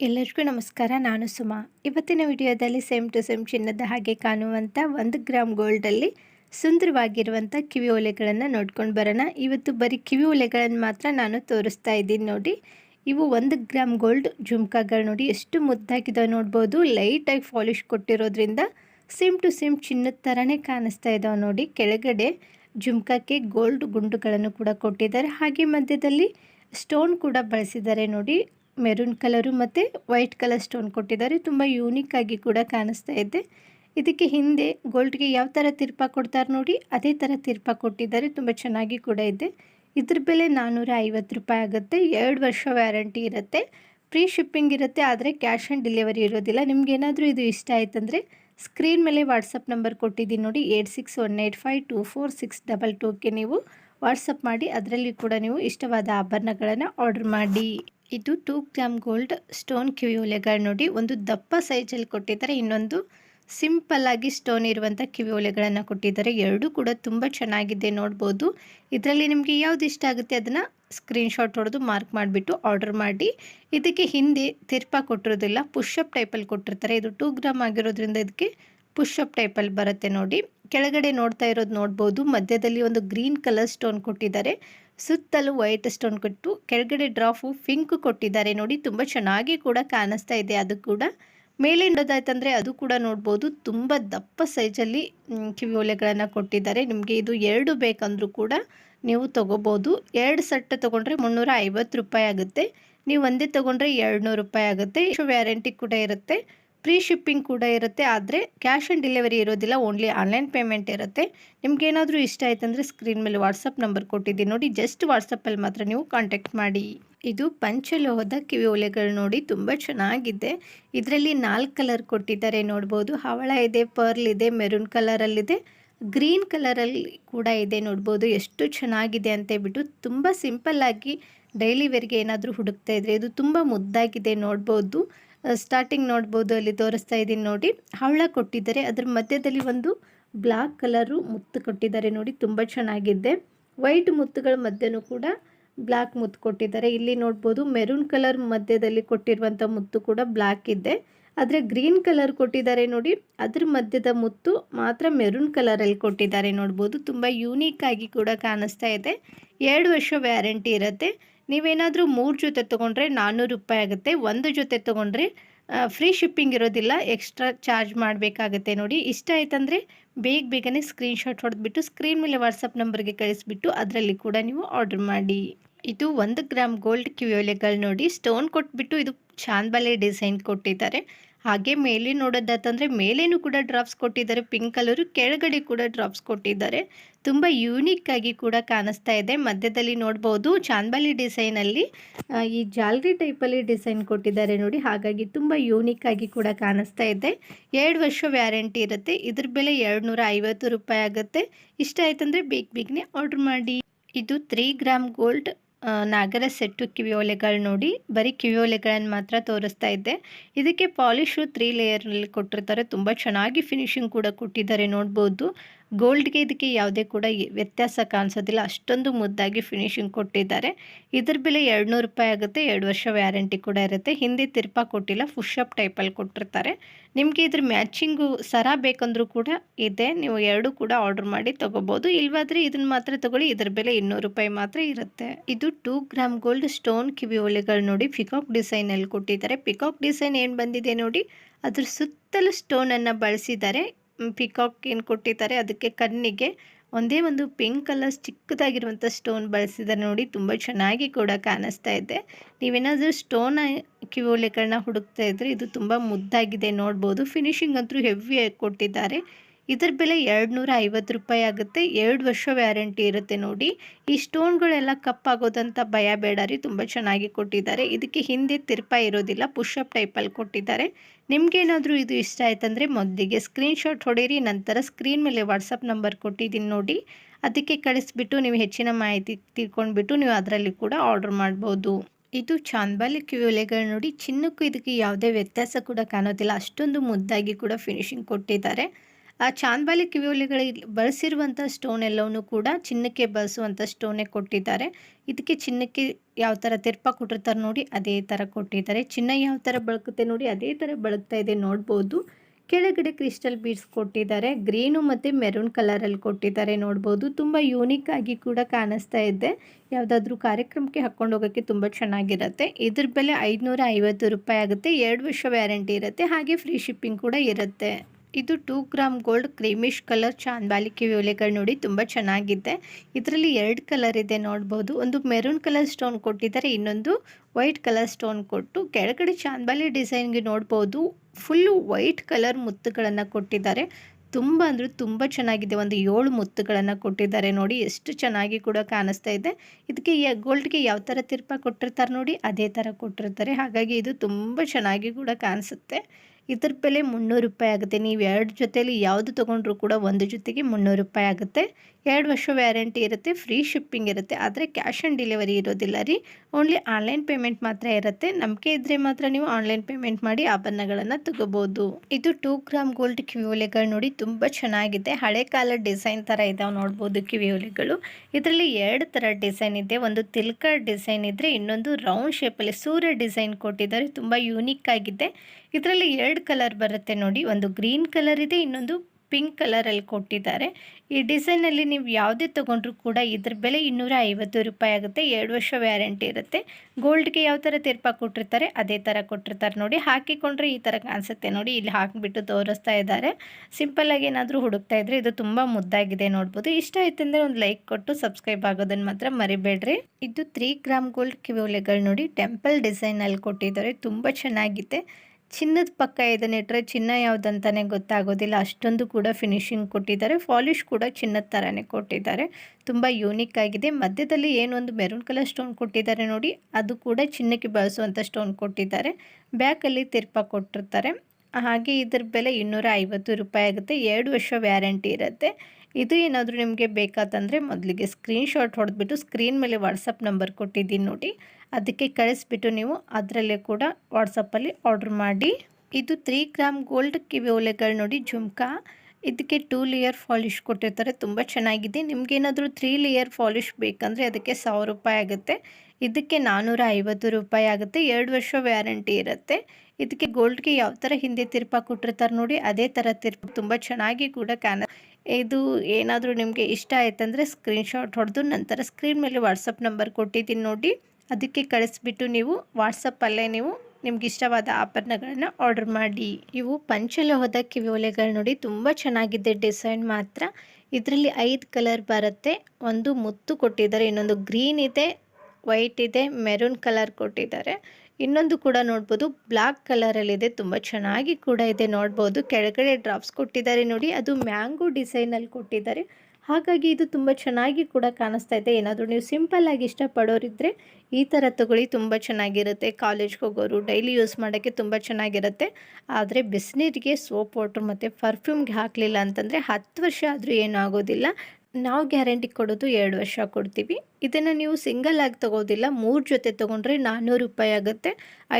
ಎಲ್ಲರಿಗೂ ನಮಸ್ಕಾರ, ನಾನು ಸುಮಾ. ಇವತ್ತಿನ ವಿಡಿಯೋದಲ್ಲಿ ಸೇಮ್ ಟು ಸೇಮ್ ಚಿನ್ನದ ಹಾಗೆ ಕಾಣುವಂಥ ಒಂದು ಗ್ರಾಮ್ ಗೋಲ್ಡಲ್ಲಿ ಸುಂದರವಾಗಿರುವಂಥ ಕಿವಿ ಓಲೆಗಳನ್ನು ನೋಡ್ಕೊಂಡು ಬರೋಣ. ಇವತ್ತು ಬರೀ ಕಿವಿ ಓಲೆಗಳನ್ನು ಮಾತ್ರ ನಾನು ತೋರಿಸ್ತಾ ಇದ್ದೀನಿ ನೋಡಿ. ಇವು ಒಂದು ಗ್ರಾಮ್ ಗೋಲ್ಡ್ ಜುಮ್ಕಾಗಳು ನೋಡಿ. ಎಷ್ಟು ಮುದ್ದಾಗಿದ್ದಾವೆ ನೋಡ್ಬೋದು. ಲೈಟಾಗಿ ಪಾಲಿಶ್ ಕೊಟ್ಟಿರೋದ್ರಿಂದ ಸೇಮ್ ಟು ಸೇಮ್ ಚಿನ್ನದ ಥರನೇ ಕಾಣಿಸ್ತಾ ಇದ್ದಾವೆ ನೋಡಿ. ಕೆಳಗಡೆ ಜುಮ್ಕಾಕ್ಕೆ ಗೋಲ್ಡ್ ಗುಂಡುಗಳನ್ನು ಕೂಡ ಕೊಟ್ಟಿದ್ದಾರೆ. ಹಾಗೆ ಮಧ್ಯದಲ್ಲಿ ಸ್ಟೋನ್ ಕೂಡ ಬಳಸಿದ್ದಾರೆ ನೋಡಿ. ಮೆರೂನ್ ಕಲರು ಮತ್ತು ವೈಟ್ ಕಲರ್ ಸ್ಟೋನ್ ಕೊಟ್ಟಿದ್ದಾರೆ. ತುಂಬ ಯೂನಿಕ್ ಆಗಿ ಕೂಡ ಕಾಣಿಸ್ತಾ ಇದೆ. ಇದಕ್ಕೆ ಹಿಂದೆ ಗೋಲ್ಡ್ಗೆ ಯಾವ ಥರ ತೀರ್ಪ ಕೊಡ್ತಾರೆ ನೋಡಿ, ಅದೇ ಥರ ತೀರ್ಪ ಕೊಟ್ಟಿದ್ದಾರೆ. ತುಂಬ ಚೆನ್ನಾಗಿ ಕೂಡ ಇದೆ. ಇದ್ರ ಬೆಲೆ ನಾನ್ನೂರ ಐವತ್ತು ರೂಪಾಯಿ ಆಗುತ್ತೆ. ಎರಡು ವರ್ಷ ವ್ಯಾರಂಟಿ ಇರುತ್ತೆ. ಫ್ರೀ ಶಿಪ್ಪಿಂಗ್ ಇರುತ್ತೆ, ಆದರೆ ಕ್ಯಾಶ್ ಆನ್ ಡೆಲಿವರಿ ಇರೋದಿಲ್ಲ. ನಿಮ್ಗೆ ಏನಾದರೂ ಇದು ಇಷ್ಟ ಆಯ್ತಂದರೆ ಸ್ಕ್ರೀನ್ ಮೇಲೆ ವಾಟ್ಸಪ್ ನಂಬರ್ ಕೊಟ್ಟಿದ್ದೀನಿ ನೋಡಿ eight six one eight five two four six double ಟೂಗೆ ನೀವು ವಾಟ್ಸಪ್ ಮಾಡಿ, ಅದರಲ್ಲಿ ಕೂಡ ನೀವು ಇಷ್ಟವಾದ ಆಭರಣಗಳನ್ನು ಆರ್ಡರ್ ಮಾಡಿ. ಇದು ಟೂ ಗ್ರಾಮ್ ಗೋಲ್ಡ್ ಸ್ಟೋನ್ ಕಿವಿ ಒಲೆಗಳು ನೋಡಿ. ಒಂದು ದಪ್ಪ ಸೈಜಲ್ಲಿ ಕೊಟ್ಟಿದ್ದಾರೆ. ಇನ್ನೊಂದು ಸಿಂಪಲ್ ಆಗಿ ಸ್ಟೋನ್ ಇರುವಂಥ ಕಿವಿ ಒಲೆಗಳನ್ನು ಕೊಟ್ಟಿದ್ದಾರೆ. ಎರಡೂ ಕೂಡ ತುಂಬ ಚೆನ್ನಾಗಿದೆ ನೋಡ್ಬೋದು. ಇದರಲ್ಲಿ ನಿಮಗೆ ಯಾವ್ದು ಇಷ್ಟ ಆಗುತ್ತೆ ಅದನ್ನು ಸ್ಕ್ರೀನ್ಶಾಟ್ ಹೊಡೆದು ಮಾರ್ಕ್ ಮಾಡಿಬಿಟ್ಟು ಆರ್ಡರ್ ಮಾಡಿ. ಇದಕ್ಕೆ ಹಿಂದೆ ತಿರ್ಪ ಕೊಟ್ಟಿರೋದಿಲ್ಲ ಪುಷಪ್ ಟೈಪಲ್ಲಿ ಕೊಟ್ಟಿರ್ತಾರೆ. ಇದು ಟೂ ಗ್ರಾಮ್ ಆಗಿರೋದ್ರಿಂದ ಇದಕ್ಕೆ ಪುಷಪ್ ಟೈಪಲ್ಲಿ ಬರುತ್ತೆ ನೋಡಿ. ಕೆಳಗಡೆ ನೋಡ್ತಾ ಇರೋದು ನೋಡ್ಬೋದು. ಮಧ್ಯದಲ್ಲಿ ಒಂದು ಗ್ರೀನ್ ಕಲರ್ ಸ್ಟೋನ್ ಕೊಟ್ಟಿದ್ದಾರೆ. ಸುತ್ತಲೂ ವೈಟ್ ಸ್ಟೋನ್ ಕೊಟ್ಟು ಕೆಳಗಡೆ ಡ್ರಾಫು ಪಿಂಕ್ ಕೊಟ್ಟಿದ್ದಾರೆ. ನೋಡಿ, ತುಂಬ ಚೆನ್ನಾಗಿ ಕೂಡ ಕಾಣಿಸ್ತಾ ಇದೆ ಅದು ಕೂಡ. ಮೇಲೆ ನೋಡೋದಾಯ್ತಂದರೆ ಅದು ಕೂಡ ನೋಡ್ಬೋದು. ತುಂಬ ದಪ್ಪ ಸೈಜಲ್ಲಿ ಕಿವಿ ಒಲೆಗಳನ್ನು ಕೊಟ್ಟಿದ್ದಾರೆ. ನಿಮಗೆ ಇದು ಎರಡು ಬೇಕಂದ್ರೂ ಕೂಡ ನೀವು ತೊಗೋಬೋದು. ಎರಡು ಸೆಟ್ ತೊಗೊಂಡ್ರೆ ಮುನ್ನೂರ ರೂಪಾಯಿ ಆಗುತ್ತೆ. ನೀವು ಒಂದೇ ತೊಗೊಂಡ್ರೆ ಎರಡು ರೂಪಾಯಿ ಆಗುತ್ತೆ. ವ್ಯಾರಂಟಿ ಕೂಡ ಇರುತ್ತೆ. ಫ್ರೀ ಶಿಪ್ಪಿಂಗ್ ಕೂಡ ಇರುತ್ತೆ, ಆದರೆ ಕ್ಯಾಶ್ ಆನ್ ಡೆಲಿವರಿ ಇರೋದಿಲ್ಲ ಓನ್ಲಿ ಆನ್ಲೈನ್ ಪೇಮೆಂಟ್ ಇರುತ್ತೆ. ನಿಮ್ಗೇನಾದರೂ ಇಷ್ಟ ಆಯ್ತಂದರೆ ಸ್ಕ್ರೀನ್ ಮೇಲೆ ವಾಟ್ಸಪ್ ನಂಬರ್ ಕೊಟ್ಟಿದ್ದೀನಿ ನೋಡಿ ಜಸ್ಟ್ ವಾಟ್ಸಪ್ಪಲ್ಲಿ ಮಾತ್ರ ನೀವು ಕಾಂಟ್ಯಾಕ್ಟ್ ಮಾಡಿ. ಇದು ಪಂಚಲೋಹದ ಕಿವಿ ಒಲೆಗಳು ನೋಡಿ ತುಂಬ ಚೆನ್ನಾಗಿದೆ. ಇದರಲ್ಲಿ ನಾಲ್ಕು ಕಲರ್ ಕೊಟ್ಟಿದ್ದಾರೆ ನೋಡ್ಬೋದು. ಹವಳ ಇದೆ ಪರ್ಲ್ ಇದೆ ಮೆರೂನ್ ಕಲರಲ್ಲಿದೆ ಗ್ರೀನ್ ಕಲರಲ್ಲಿ ಕೂಡ ಇದೆ ನೋಡ್ಬೋದು. ಎಷ್ಟು ಚೆನ್ನಾಗಿದೆ ಅಂತ ಹೇಳ್ಬಿಟ್ಟು ತುಂಬ ಸಿಂಪಲ್ಲಾಗಿ ಡೈಲಿ ವೇರ್ಗೆ ಏನಾದರೂ ಹುಡುಕ್ತಾ ಇದ್ರೆ ಇದು ತುಂಬ ಮುದ್ದಾಗಿದೆ ನೋಡ್ಬೋದು. ಸ್ಟಾರ್ಟಿಂಗ್ ನೋಡ್ಬೋದು, ಅಲ್ಲಿ ತೋರಿಸ್ತಾ ಇದ್ದೀನಿ ನೋಡಿ. ಹವಳ ಕೊಟ್ಟಿದ್ದಾರೆ. ಅದ್ರ ಮಧ್ಯದಲ್ಲಿ ಒಂದು ಬ್ಲಾಕ್ ಕಲರು ಮುತ್ತು ಕೊಟ್ಟಿದ್ದಾರೆ ನೋಡಿ, ತುಂಬ ಚೆನ್ನಾಗಿದೆ. ವೈಟ್ ಮುತ್ತುಗಳ ಮಧ್ಯನೂ ಕೂಡ ಬ್ಲ್ಯಾಕ್ ಮುತ್ತು ಕೊಟ್ಟಿದ್ದಾರೆ. ಇಲ್ಲಿ ನೋಡ್ಬೋದು ಮೆರೂನ್ ಕಲರ್ ಮಧ್ಯದಲ್ಲಿ ಕೊಟ್ಟಿರುವಂಥ ಮುತ್ತು ಕೂಡ ಬ್ಲ್ಯಾಕ್ ಇದೆ. ಆದರೆ ಗ್ರೀನ್ ಕಲರ್ ಕೊಟ್ಟಿದ್ದಾರೆ ನೋಡಿ, ಅದ್ರ ಮಧ್ಯದ ಮುತ್ತು ಮಾತ್ರ ಮೆರೂನ್ ಕಲರಲ್ಲಿ ಕೊಟ್ಟಿದ್ದಾರೆ ನೋಡ್ಬೋದು. ತುಂಬ ಯೂನಿಕ್ ಆಗಿ ಕೂಡ ಕಾಣಿಸ್ತಾ ಇದೆ. ಎರಡು ವರ್ಷ ವ್ಯಾರಂಟಿ ಇರುತ್ತೆ. ನೀವೇನಾದರೂ ಮೂರು ಜೊತೆ ತೊಗೊಂಡ್ರೆ ನಾನ್ನೂರು ರೂಪಾಯಿ ಆಗುತ್ತೆ, ಒಂದು ಜೊತೆ ತೊಗೊಂಡ್ರೆ ಫ್ರೀ ಶಿಪ್ಪಿಂಗ್ ಇರೋದಿಲ್ಲ ಎಕ್ಸ್ಟ್ರಾ ಚಾರ್ಜ್ ಮಾಡಬೇಕಾಗತ್ತೆ ನೋಡಿ. ಇಷ್ಟ ಆಯ್ತಂದರೆ ಬೇಗ ಬೇಗನೆ ಸ್ಕ್ರೀನ್ಶಾಟ್ ಹೊಡೆದ್ಬಿಟ್ಟು ಸ್ಕ್ರೀನ್ ಮೇಲೆ ವಾಟ್ಸಪ್ ನಂಬರ್ಗೆ ಕಳಿಸ್ಬಿಟ್ಟು ಅದರಲ್ಲಿ ಕೂಡ ನೀವು ಆರ್ಡರ್ ಮಾಡಿ. ಇದು ಒಂದು ಗ್ರಾಮ್ ಗೋಲ್ಡ್ ಕಿವಿಯೋಲೆಗಳು ನೋಡಿ ಸ್ಟೋನ್ ಕೊಟ್ಬಿಟ್ಟು ಇದು ಚಾಂದ್ಬಲೆ ಡಿಸೈನ್ ಕೊಟ್ಟಿದ್ದಾರೆ. ಹಾಗೆ ಮೇಲೆ ನೋಡೋದಾತಂದರೆ ಮೇಲೇನು ಕೂಡ ಡ್ರಾಪ್ಸ್ ಕೊಟ್ಟಿದ್ದಾರೆ. ಪಿಂಕ್ ಕಲರು ಕೆಳಗಡೆ ಕೂಡ ಡ್ರಾಪ್ಸ್ ಕೊಟ್ಟಿದ್ದಾರೆ. ತುಂಬ ಯೂನಿಕ್ ಆಗಿ ಕೂಡ ಕಾಣಿಸ್ತಾ ಇದೆ. ಮಧ್ಯದಲ್ಲಿ ನೋಡ್ಬೋದು ಚಾಂದ್ಬಾಲಿ ಡಿಸೈನಲ್ಲಿ ಈ ಜಾಲ್ರಿ ಟೈಪಲ್ಲಿ ಡಿಸೈನ್ ಕೊಟ್ಟಿದ್ದಾರೆ ನೋಡಿ. ಹಾಗಾಗಿ ತುಂಬ ಯೂನಿಕ್ ಆಗಿ ಕೂಡ ಕಾಣಿಸ್ತಾ ಇದೆ. ಎರಡು ವರ್ಷ ವ್ಯಾರಂಟಿ ಇರುತ್ತೆ. ಇದ್ರ ಬೆಲೆ ಎರಡು ಐವತ್ತು ರೂಪಾಯಿ ಆಗುತ್ತೆ. ಇಷ್ಟ ಆಯ್ತಂದರೆ ಬೇಗ ಬೇಗನೆ ಆರ್ಡ್ರ್ ಮಾಡಿ. ಇದು ತ್ರೀ ಗ್ರಾಮ್ ಗೋಲ್ಡ್ ನಾಗರ ಸೆಟ್ಟು ಕಿವಿಯೋಲೆಗಳು ನೋಡಿ ಬರೀ ಕಿವಿಯೋಲೆಗಳನ್ನು ಮಾತ್ರ ತೋರಿಸ್ತಾ ಇದ್ದೆ. ಇದಕ್ಕೆ ಪಾಲಿಶು ತ್ರೀ ಲೇಯರ್ನಲ್ಲಿ ಕೊಟ್ಟಿರ್ತಾರೆ. ತುಂಬ ಚೆನ್ನಾಗಿ ಫಿನಿಶಿಂಗ್ ಕೂಡ ಕೊಟ್ಟಿದ್ದಾರೆ ನೋಡ್ಬೋದು. ಗೋಲ್ಡ್ಗೆ ಇದಕ್ಕೆ ಯಾವುದೇ ಕೂಡ ವ್ಯತ್ಯಾಸ ಕಾಣಿಸೋದಿಲ್ಲ. ಅಷ್ಟೊಂದು ಮುದ್ದಾಗಿ ಫಿನಿಶಿಂಗ್ ಕೊಟ್ಟಿದ್ದಾರೆ. ಇದ್ರ ಬೆಲೆ ಎರಡು ನೂರು ರೂಪಾಯಿ ಆಗುತ್ತೆ. ಎರಡು ವರ್ಷ ವ್ಯಾರಂಟಿ ಕೂಡ ಇರುತ್ತೆ. ಹಿಂದೆ ತಿರ್ಪ ಕೊಟ್ಟಿಲ್ಲ ಫುಷಪ್ ಟೈಪಲ್ಲಿ ಕೊಟ್ಟಿರ್ತಾರೆ. ನಿಮಗೆ ಇದ್ರ ಮ್ಯಾಚಿಂಗು ಸರ ಬೇಕಂದ್ರೂ ಕೂಡ ಇದೆ. ನೀವು ಎರಡು ಕೂಡ ಆರ್ಡರ್ ಮಾಡಿ ತೊಗೋಬೋದು. ಇಲ್ವಾದರೆ ಇದನ್ನು ಮಾತ್ರ ತಗೊಳ್ಳಿ. ಇದ್ರ ಬೆಲೆ ಇನ್ನೂರು ರೂಪಾಯಿ ಮಾತ್ರ ಇರುತ್ತೆ. ಇದು ಟೂ ಗ್ರಾಮ್ ಗೋಲ್ಡ್ ಸ್ಟೋನ್ ಕಿವಿ ಒಲೆಗಳು ನೋಡಿ ಪಿಕಾಕ್ ಡಿಸೈನಲ್ಲಿ ಕೊಟ್ಟಿದ್ದಾರೆ. ಪಿಕಾಕ್ ಡಿಸೈನ್ ಏನು ಬಂದಿದೆ ನೋಡಿ. ಅದ್ರ ಸುತ್ತಲೂ ಸ್ಟೋನನ್ನು ಬಳಸಿದ್ದಾರೆ. ಪಿಕಾಕ್ ಏನು ಕೊಟ್ಟಿದ್ದಾರೆ, ಅದಕ್ಕೆ ಕಣ್ಣಿಗೆ ಒಂದೇ ಒಂದು ಪಿಂಕ್ ಕಲರ್ ಚಿಕ್ಕದಾಗಿರುವಂಥ ಸ್ಟೋನ್ ಬಳಸಿದ್ದಾರೆ ನೋಡಿ, ತುಂಬ ಚೆನ್ನಾಗಿ ಕೂಡ ಕಾಣಿಸ್ತಾ ಇದೆ. ನೀವೇನಾದರೂ ಸ್ಟೋನ್ ಕಿವೋಲೆಗಳನ್ನ ಹುಡುಕ್ತಾ ಇದ್ದರೆ ಇದು ತುಂಬ ಮುದ್ದಾಗಿದೆ ನೋಡ್ಬೋದು. ಫಿನಿಶಿಂಗ್ ಅಂತೂ ಹೆವಿಯಾಗಿ ಕೊಟ್ಟಿದ್ದಾರೆ. ಇದರ ಬೆಲೆ ಎರಡು ನೂರ ಐವತ್ತು ರೂಪಾಯಿ ಆಗುತ್ತೆ. ಎರಡು ವರ್ಷ ವ್ಯಾರಂಟಿ ಇರುತ್ತೆ ನೋಡಿ. ಈ ಸ್ಟೋನ್ಗಳೆಲ್ಲ ಕಪ್ಪಾಗೋದಂತ ಭಯ ಬೇಡ ರೀ, ತುಂಬ ಚೆನ್ನಾಗಿ ಕೊಟ್ಟಿದ್ದಾರೆ. ಇದಕ್ಕೆ ಹಿಂದೆ ತಿರ್ಪ ಇರೋದಿಲ್ಲ ಪುಷಪ್ ಟೈಪಲ್ಲಿ ಕೊಟ್ಟಿದ್ದಾರೆ. ನಿಮ್ಗೇನಾದರೂ ಇದು ಇಷ್ಟ ಆಯ್ತಂದರೆ ಮೊದಲಿಗೆ ಸ್ಕ್ರೀನ್ಶಾಟ್ ಹೊಡೀರಿ, ನಂತರ ಸ್ಕ್ರೀನ್ ಮೇಲೆ ವಾಟ್ಸಪ್ ನಂಬರ್ ಕೊಟ್ಟಿದ್ದೀನಿ ನೋಡಿ. ಅದಕ್ಕೆ ಕಳಿಸ್ಬಿಟ್ಟು ನೀವು ಹೆಚ್ಚಿನ ಮಾಹಿತಿ ತಿಳ್ಕೊಂಡ್ಬಿಟ್ಟು ನೀವು ಅದರಲ್ಲಿ ಕೂಡ ಆರ್ಡರ್ ಮಾಡ್ಬೋದು. ಇದು ಚಾಂದ್ಬಾಲಿ ಕಿವಿಲೆಗಳು ನೋಡಿ, ಚಿನ್ನಕ್ಕೂ ಇದಕ್ಕೆ ಯಾವುದೇ ವ್ಯತ್ಯಾಸ ಕೂಡ ಕಾಣೋದಿಲ್ಲ. ಅಷ್ಟೊಂದು ಮುದ್ದಾಗಿ ಕೂಡ ಫಿನಿಶಿಂಗ್ ಕೊಟ್ಟಿದ್ದಾರೆ. ಆ ಚಾಂದ್ಬಾಲಿ ಕಿವಿಯೋಲಿಗಳಲ್ಲಿ ಬಳಸಿರುವಂಥ ಸ್ಟೋನ್ ಎಲ್ಲವನ್ನು ಕೂಡ ಚಿನ್ನಕ್ಕೆ ಬಳಸುವಂಥ ಸ್ಟೋನೇ ಕೊಟ್ಟಿದ್ದಾರೆ. ಇದಕ್ಕೆ ಚಿನ್ನಕ್ಕೆ ಯಾವ ಥರ ತೆರ್ಪ ಕೊಟ್ಟಿರ್ತಾರೆ ನೋಡಿ, ಅದೇ ಥರ ಕೊಟ್ಟಿದ್ದಾರೆ. ಚಿನ್ನ ಯಾವ ಥರ ಬಳಕುತ್ತೆ ನೋಡಿ, ಅದೇ ಥರ ಬಳಕ್ತಾ ಇದೆ ನೋಡ್ಬೋದು. ಕೆಳಗಡೆ ಕ್ರಿಸ್ಟಲ್ ಬೀಡ್ಸ್ ಕೊಟ್ಟಿದ್ದಾರೆ. ಗ್ರೀನು ಮತ್ತು ಮೆರೂನ್ ಕಲರಲ್ಲಿ ಕೊಟ್ಟಿದ್ದಾರೆ ನೋಡ್ಬೋದು. ತುಂಬ ಯೂನಿಕ್ ಆಗಿ ಕೂಡ ಕಾಣಿಸ್ತಾ ಇದೆ. ಯಾವುದಾದ್ರೂ ಕಾರ್ಯಕ್ರಮಕ್ಕೆ ಹಾಕ್ಕೊಂಡು ಹೋಗೋಕ್ಕೆ ತುಂಬ ಚೆನ್ನಾಗಿರುತ್ತೆ. ಇದ್ರ ಬೆಲೆ ಐದುನೂರ ಐವತ್ತು ರೂಪಾಯಿ ಆಗುತ್ತೆ. ಎರಡು ವರ್ಷ ವ್ಯಾರಂಟಿ ಇರುತ್ತೆ. ಹಾಗೆ ಫ್ರೀ ಶಿಪ್ಪಿಂಗ್ ಕೂಡ ಇರುತ್ತೆ. ಇದು two gram gold creamish colour chandbali ಕಿವಿಯೋಲೆಗಳು ನೋಡಿ ತುಂಬ ಚೆನ್ನಾಗಿದೆ. ಇದರಲ್ಲಿ ಎರಡು ಕಲರ್ ಇದೆ ನೋಡ್ಬೋದು. ಒಂದು ಮೆರೂನ್ ಕಲರ್ ಸ್ಟೋನ್ ಕೊಟ್ಟಿದ್ದಾರೆ, ಇನ್ನೊಂದು ವೈಟ್ ಕಲರ್ ಸ್ಟೋನ್ ಕೊಟ್ಟು ಕೆಳಗಡೆ ಚಾಂದ್ಬಾಲಿ ಡಿಸೈನ್ಗೆ ನೋಡ್ಬೋದು. ಫುಲ್ಲು ವೈಟ್ ಕಲರ್ ಮುತ್ತುಗಳನ್ನು ಕೊಟ್ಟಿದ್ದಾರೆ. ತುಂಬ ಅಂದರೆ ತುಂಬ ಚೆನ್ನಾಗಿದೆ. ಒಂದು ಏಳು ಮುತ್ತುಗಳನ್ನು ಕೊಟ್ಟಿದ್ದಾರೆ ನೋಡಿ, ಎಷ್ಟು ಚೆನ್ನಾಗಿ ಕೂಡ ಕಾಣಿಸ್ತಾ ಇದೆ. ಇದಕ್ಕೆ ಗೋಲ್ಡ್ಗೆ ಯಾವ ಥರ ತಿರ್ಪ ಕೊಟ್ಟಿರ್ತಾರೆ ನೋಡಿ, ಅದೇ ಥರ ಕೊಟ್ಟಿರ್ತಾರೆ. ಹಾಗಾಗಿ ಇದು ತುಂಬ ಚೆನ್ನಾಗಿ ಕೂಡ ಕಾಣಿಸುತ್ತೆ. ಇದ್ರ ಬೆಲೆ ಮುನ್ನೂರು ರೂಪಾಯಿ ಆಗುತ್ತೆ. ನೀವು ಎರಡು ಜೊತೆಯಲ್ಲಿ ಯಾವುದು ತೊಗೊಂಡ್ರೂ ಕೂಡ ಒಂದು ಜೊತೆಗೆ ಮುನ್ನೂರು ರೂಪಾಯಿ ಆಗುತ್ತೆ. ಎರಡು ವರ್ಷ ವ್ಯಾರಂಟಿ ಇರುತ್ತೆ, ಫ್ರೀ ಶಿಪ್ಪಿಂಗ್ ಇರುತ್ತೆ. ಆದರೆ ಕ್ಯಾಶ್ ಆನ್ ಡೆಲಿವರಿ ಇರೋದಿಲ್ಲ ರೀ. ಓನ್ಲಿ ಆನ್ಲೈನ್ ಪೇಮೆಂಟ್ ಮಾತ್ರ ಇರುತ್ತೆ. ನಂಬಿಕೆ ಇದ್ರೆ ಮಾತ್ರ ನೀವು ಆನ್ಲೈನ್ ಪೇಮೆಂಟ್ ಮಾಡಿ ಆಭರಣಗಳನ್ನು ತಗೋಬೋದು. ಇದು ಟೂ ಗ್ರಾಮ್ ಗೋಲ್ಡ್ ಕಿವಿಯೋಲೆಗಳು ನೋಡಿ ತುಂಬ ಚೆನ್ನಾಗಿದೆ. ಹಳೆ ಕಾಲ ಡಿಸೈನ್ ಥರ ಇದಾವೆ ನೋಡ್ಬೋದು ಕಿವಿಯೋಲೆಗಳು ಇದರಲ್ಲಿ ಎರಡು ಥರ ಡಿಸೈನ್ ಇದೆ. ಒಂದು ತಿಲ್ಕ ಡಿಸೈನ್ ಇದ್ದರೆ ಇನ್ನೊಂದು ರೌಂಡ್ ಶೇಪಲ್ಲಿ ಸೂರ್ಯ ಡಿಸೈನ್ ಕೊಟ್ಟಿದ್ದಾರೆ. ತುಂಬ ಯೂನಿಕ್ ಆಗಿದೆ. ಇದರಲ್ಲಿ ಎರಡು ಕಲರ್ ಬರುತ್ತೆ ನೋಡಿ. ಒಂದು ಗ್ರೀನ್ ಕಲರ್ ಇದೆ, ಇನ್ನೊಂದು ಪಿಂಕ್ ಕಲರಲ್ಲಿ ಕೊಟ್ಟಿದ್ದಾರೆ. ಈ ಡಿಸೈನಲ್ಲಿ ನೀವು ಯಾವುದೇ ತೊಗೊಂಡ್ರೂ ಕೂಡ ಇದ್ರ ಬೆಲೆ ಇನ್ನೂರ ಐವತ್ತು ರೂಪಾಯಿ ಆಗುತ್ತೆ. ಎರಡು ವರ್ಷ ವ್ಯಾರಂಟಿ ಇರುತ್ತೆ. ಗೋಲ್ಡ್ಗೆ ಯಾವ ಥರ ತೀರ್ಪ ಕೊಟ್ಟಿರ್ತಾರೆ, ಅದೇ ಥರ ಕೊಟ್ಟಿರ್ತಾರೆ ನೋಡಿ. ಹಾಕಿಕೊಂಡ್ರೆ ಈ ಥರ ಕಾಣಿಸುತ್ತೆ ನೋಡಿ. ಇಲ್ಲಿ ಹಾಕಿಬಿಟ್ಟು ತೋರಿಸ್ತಾ ಇದ್ದಾರೆ. ಸಿಂಪಲ್ಲಾಗಿ ಏನಾದರೂ ಹುಡುಕ್ತಾ ಇದ್ರೆ ಇದು ತುಂಬ ಮುದ್ದಾಗಿದೆ ನೋಡ್ಬೋದು. ಇಷ್ಟ ಆಯ್ತು ಒಂದು ಲೈಕ್ ಕೊಟ್ಟು ಸಬ್ಸ್ಕ್ರೈಬ್ ಆಗೋದನ್ನು ಮಾತ್ರ ಮರಿಬೇಡ್ರಿ. ಇದು ತ್ರೀ ಗ್ರಾಮ್ ಗೋಲ್ಡ್ ಕಿವೋಲೆಗಳು ನೋಡಿ. ಟೆಂಪಲ್ ಡಿಸೈನಲ್ಲಿ ಕೊಟ್ಟಿದ್ದಾರೆ. ತುಂಬ ಚೆನ್ನಾಗಿದೆ. ಚಿನ್ನದ ಪಕ್ಕ ಇದನ್ನಿಟ್ಟರೆ ಚಿನ್ನ ಯಾವುದಂತಾನೆ ಗೊತ್ತಾಗೋದಿಲ್ಲ. ಅಷ್ಟೊಂದು ಕೂಡ ಫಿನಿಶಿಂಗ್ ಕೊಟ್ಟಿದ್ದಾರೆ. ಫಾಲಿಶ್ ಕೂಡ ಚಿನ್ನದ ಥರನೇ ಕೊಟ್ಟಿದ್ದಾರೆ. ತುಂಬ ಯೂನಿಕ್ ಆಗಿದೆ. ಮಧ್ಯದಲ್ಲಿ ಏನೊಂದು ಮೆರೂನ್ ಕಲರ್ ಸ್ಟೋನ್ ಕೊಟ್ಟಿದ್ದಾರೆ ನೋಡಿ. ಅದು ಕೂಡ ಚಿನ್ನಕ್ಕೆ ಬಳಸುವಂಥ ಸ್ಟೋನ್ ಕೊಟ್ಟಿದ್ದಾರೆ. ಬ್ಯಾಕಲ್ಲಿ ತಿರ್ಪ ಕೊಟ್ಟಿರ್ತಾರೆ. ಹಾಗೆ ಇದ್ರ ಬೆಲೆ ಇನ್ನೂರ ಐವತ್ತು ರೂಪಾಯಿ ಆಗುತ್ತೆ. ಎರಡು ವರ್ಷ ವ್ಯಾರಂಟಿ ಇರುತ್ತೆ. ಇದು ಏನಾದರೂ ನಿಮಗೆ ಬೇಕಾದಂದರೆ ಮೊದಲಿಗೆ ಸ್ಕ್ರೀನ್ಶಾಟ್ ಹೊಡೆದ್ಬಿಟ್ಟು ಸ್ಕ್ರೀನ್ ಮೇಲೆ ವಾಟ್ಸಪ್ ನಂಬರ್ ಕೊಟ್ಟಿದ್ದೀನಿ ನೋಡಿ. ಅದಕ್ಕೆ ಕಳಿಸ್ಬಿಟ್ಟು ನೀವು ಅದರಲ್ಲೇ ಕೂಡ ವಾಟ್ಸಪ್ಪಲ್ಲಿ ಆರ್ಡ್ರ್ ಮಾಡಿ. ಇದು ತ್ರೀ ಗ್ರಾಮ್ ಗೋಲ್ಡ್ ಕಿವಿ ಓಲೆಗಳು ನೋಡಿ ಜುಮ್ಕಾ. ಇದಕ್ಕೆ ಟೂ ಲೇಯರ್ ಫಾಲಿಶ್ ಕೊಟ್ಟಿರ್ತಾರೆ, ತುಂಬ ಚೆನ್ನಾಗಿದೆ. ನಿಮಗೇನಾದರೂ ತ್ರೀ ಲೇಯರ್ ಫಾಲಿಶ್ ಬೇಕಂದರೆ ಅದಕ್ಕೆ ಸಾವಿರ ರೂಪಾಯಿ ಆಗುತ್ತೆ. ಇದಕ್ಕೆ ನಾನ್ನೂರ ಐವತ್ತು ರೂಪಾಯಿ ಆಗುತ್ತೆ, ಎರಡು ವರ್ಷ ವ್ಯಾರಂಟಿ ಇರುತ್ತೆ. ಇದಕ್ಕೆ ಗೋಲ್ಡ್ಗೆ ಯಾವ ಥರ ಹಿಂದೆ ತಿರ್ಪಾ ಕೊಟ್ಟಿರ್ತಾರೆ ನೋಡಿ, ಅದೇ ಥರ ತಿರ್ಪ, ತುಂಬ ಚೆನ್ನಾಗಿ ಕೂಡ ಕಾಣ ಇದು ಏನಾದರೂ ನಿಮಗೆ ಇಷ್ಟ ಆಯ್ತಂದರೆ ಸ್ಕ್ರೀನ್ಶಾಟ್ ಹೊಡೆದು ನಂತರ ಸ್ಕ್ರೀನ್ ಮೇಲೆ ವಾಟ್ಸಪ್ ನಂಬರ್ ಕೊಟ್ಟಿದ್ದೀನಿ ನೋಡಿ. ಅದಕ್ಕೆ ಕಳಿಸ್ಬಿಟ್ಟು ನೀವು ವಾಟ್ಸಪ್ಪಲ್ಲೇ ನೀವು ನಿಮ್ಗೆ ಇಷ್ಟವಾದ ಆಭರಣಗಳನ್ನು ಆರ್ಡರ್ ಮಾಡಿ. ಇವು ಪಂಚಲೋಹದ ಕಿವಿಯೋಲೆಗಳು ನೋಡಿ, ತುಂಬ ಚೆನ್ನಾಗಿದೆ ಡಿಸೈನ್ ಮಾತ್ರ. ಇದರಲ್ಲಿ ಐದು ಕಲರ್ ಬರುತ್ತೆ. ಒಂದು ಮುತ್ತು ಕೊಟ್ಟಿದ್ದಾರೆ, ಇನ್ನೊಂದು ಗ್ರೀನ್ ಇದೆ ವೈಟ್ ಇದೆ ಮೆರೂನ್ ಕಲರ್ ಕೊಟ್ಟಿದ್ದಾರೆ. ಇನ್ನೊಂದು ಕೂಡ ನೋಡ್ಬೋದು ಬ್ಲ್ಯಾಕ್ ಕಲರಲ್ಲಿದೆ, ತುಂಬ ಚೆನ್ನಾಗಿ ಕೂಡ ಇದೆ, ನೋಡ್ಬೋದು. ಕೆಳಗಡೆ ಡ್ರಾಪ್ಸ್ ಕೊಟ್ಟಿದ್ದಾರೆ ನೋಡಿ, ಅದು ಮ್ಯಾಂಗೋ ಡಿಸೈನಲ್ಲಿ ಕೊಟ್ಟಿದ್ದಾರೆ. ಹಾಗಾಗಿ ಇದು ತುಂಬ ಚೆನ್ನಾಗಿ ಕೂಡ ಕಾಣಿಸ್ತಾ ಇದೆ. ಏನಾದರೂ ನೀವು ಸಿಂಪಲ್ಲಾಗಿ ಇಷ್ಟಪಡೋರಿದ್ದರೆ ಈ ಥರ ತಗೊಳ್ಳಿ, ತುಂಬ ಚೆನ್ನಾಗಿರುತ್ತೆ. ಕಾಲೇಜ್ಗೆ ಹೋಗೋರು ಡೈಲಿ ಯೂಸ್ ಮಾಡೋಕ್ಕೆ ತುಂಬ ಚೆನ್ನಾಗಿರುತ್ತೆ. ಆದರೆ ಬಿಸಿನೀರಿಗೆ ಸೋಪ್ ವಾಟ್ರ್ ಮತ್ತು ಪರ್ಫ್ಯೂಮ್ಗೆ ಹಾಕಲಿಲ್ಲ ಅಂತಂದರೆ ಹತ್ತು ವರ್ಷ ಆದರೂ ಏನೂ ಆಗೋದಿಲ್ಲ. ನಾವು ಗ್ಯಾರಂಟಿ ಕೊಡೋದು ಎರಡು ವರ್ಷ ಕೊಡ್ತೀವಿ. ಇದನ್ನು ನೀವು ಸಿಂಗಲ್ ಆಗಿ ತೊಗೋದಿಲ್ಲ, ಮೂರು ಜೊತೆ ತೊಗೊಂಡ್ರೆ ನಾನ್ನೂರು ರೂಪಾಯಿ ಆಗುತ್ತೆ.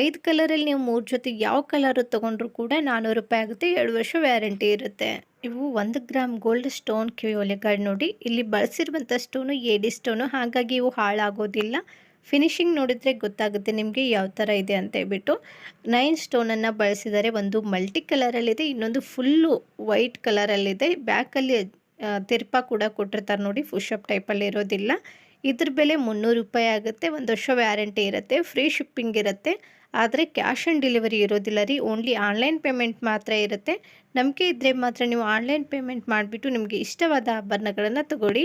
ಐದು ಕಲರಲ್ಲಿ ನೀವು ಮೂರು ಜೊತೆ ಯಾವ ಕಲರು ತೊಗೊಂಡ್ರು ಕೂಡ ನಾನ್ನೂರು ರೂಪಾಯಿ ಆಗುತ್ತೆ, ಎರಡು ವರ್ಷ ವ್ಯಾರಂಟಿ ಇರುತ್ತೆ. ಇವು ಒಂದು ಗ್ರಾಮ್ ಗೋಲ್ಡ್ ಸ್ಟೋನ್ ಕಿವಿ ಒಲೆಗಳು ನೋಡಿ. ಇಲ್ಲಿ ಬಳಸಿರುವಂಥ ಸ್ಟೋನು ಏಡಿ ಸ್ಟೋನು, ಹಾಗಾಗಿ ಇವು ಹಾಳಾಗೋದಿಲ್ಲ. ಫಿನಿಶಿಂಗ್ ನೋಡಿದರೆ ಗೊತ್ತಾಗುತ್ತೆ ನಿಮಗೆ ಯಾವ ಥರ ಇದೆ ಅಂತ ಹೇಳ್ಬಿಟ್ಟು. ನೈನ್ ಸ್ಟೋನನ್ನು ಬಳಸಿದ್ದಾರೆ ಒಂದು ಮಲ್ಟಿ ಕಲರಲ್ಲಿದೆ, ಇನ್ನೊಂದು ಫುಲ್ಲು ವೈಟ್ ಕಲರಲ್ಲಿದೆ. ಬ್ಯಾಕಲ್ಲಿ ತಿರ್ಪ ಕೂಡ ಕೊಟ್ಟಿರ್ತಾರೆ ನೋಡಿ ಫುಷಪ್ ಟೈಪಲ್ಲಿ ಇರೋದಿಲ್ಲ. ಇದ್ರ ಬೆಲೆ ಮುನ್ನೂರು ರೂಪಾಯಿ ಆಗುತ್ತೆ, ಒಂದು ವರ್ಷ ವ್ಯಾರಂಟಿ ಇರುತ್ತೆ ಫ್ರೀ ಶಿಪ್ಪಿಂಗ್ ಇರುತ್ತೆ. ಆದರೆ ಕ್ಯಾಶ್ ಆನ್ ಡೆಲಿವರಿ ಇರೋದಿಲ್ಲ ರೀ ಓನ್ಲಿ ಆನ್ಲೈನ್ ಪೇಮೆಂಟ್ ಮಾತ್ರ ಇರುತ್ತೆ. ನಂಬಿಕೆ ಇದ್ದರೆ ಮಾತ್ರ ನೀವು ಆನ್ಲೈನ್ ಪೇಮೆಂಟ್ ಮಾಡಿಬಿಟ್ಟು ನಿಮಗೆ ಇಷ್ಟವಾದ ಆಭರಣಗಳನ್ನು ತಗೊಳ್ಳಿ.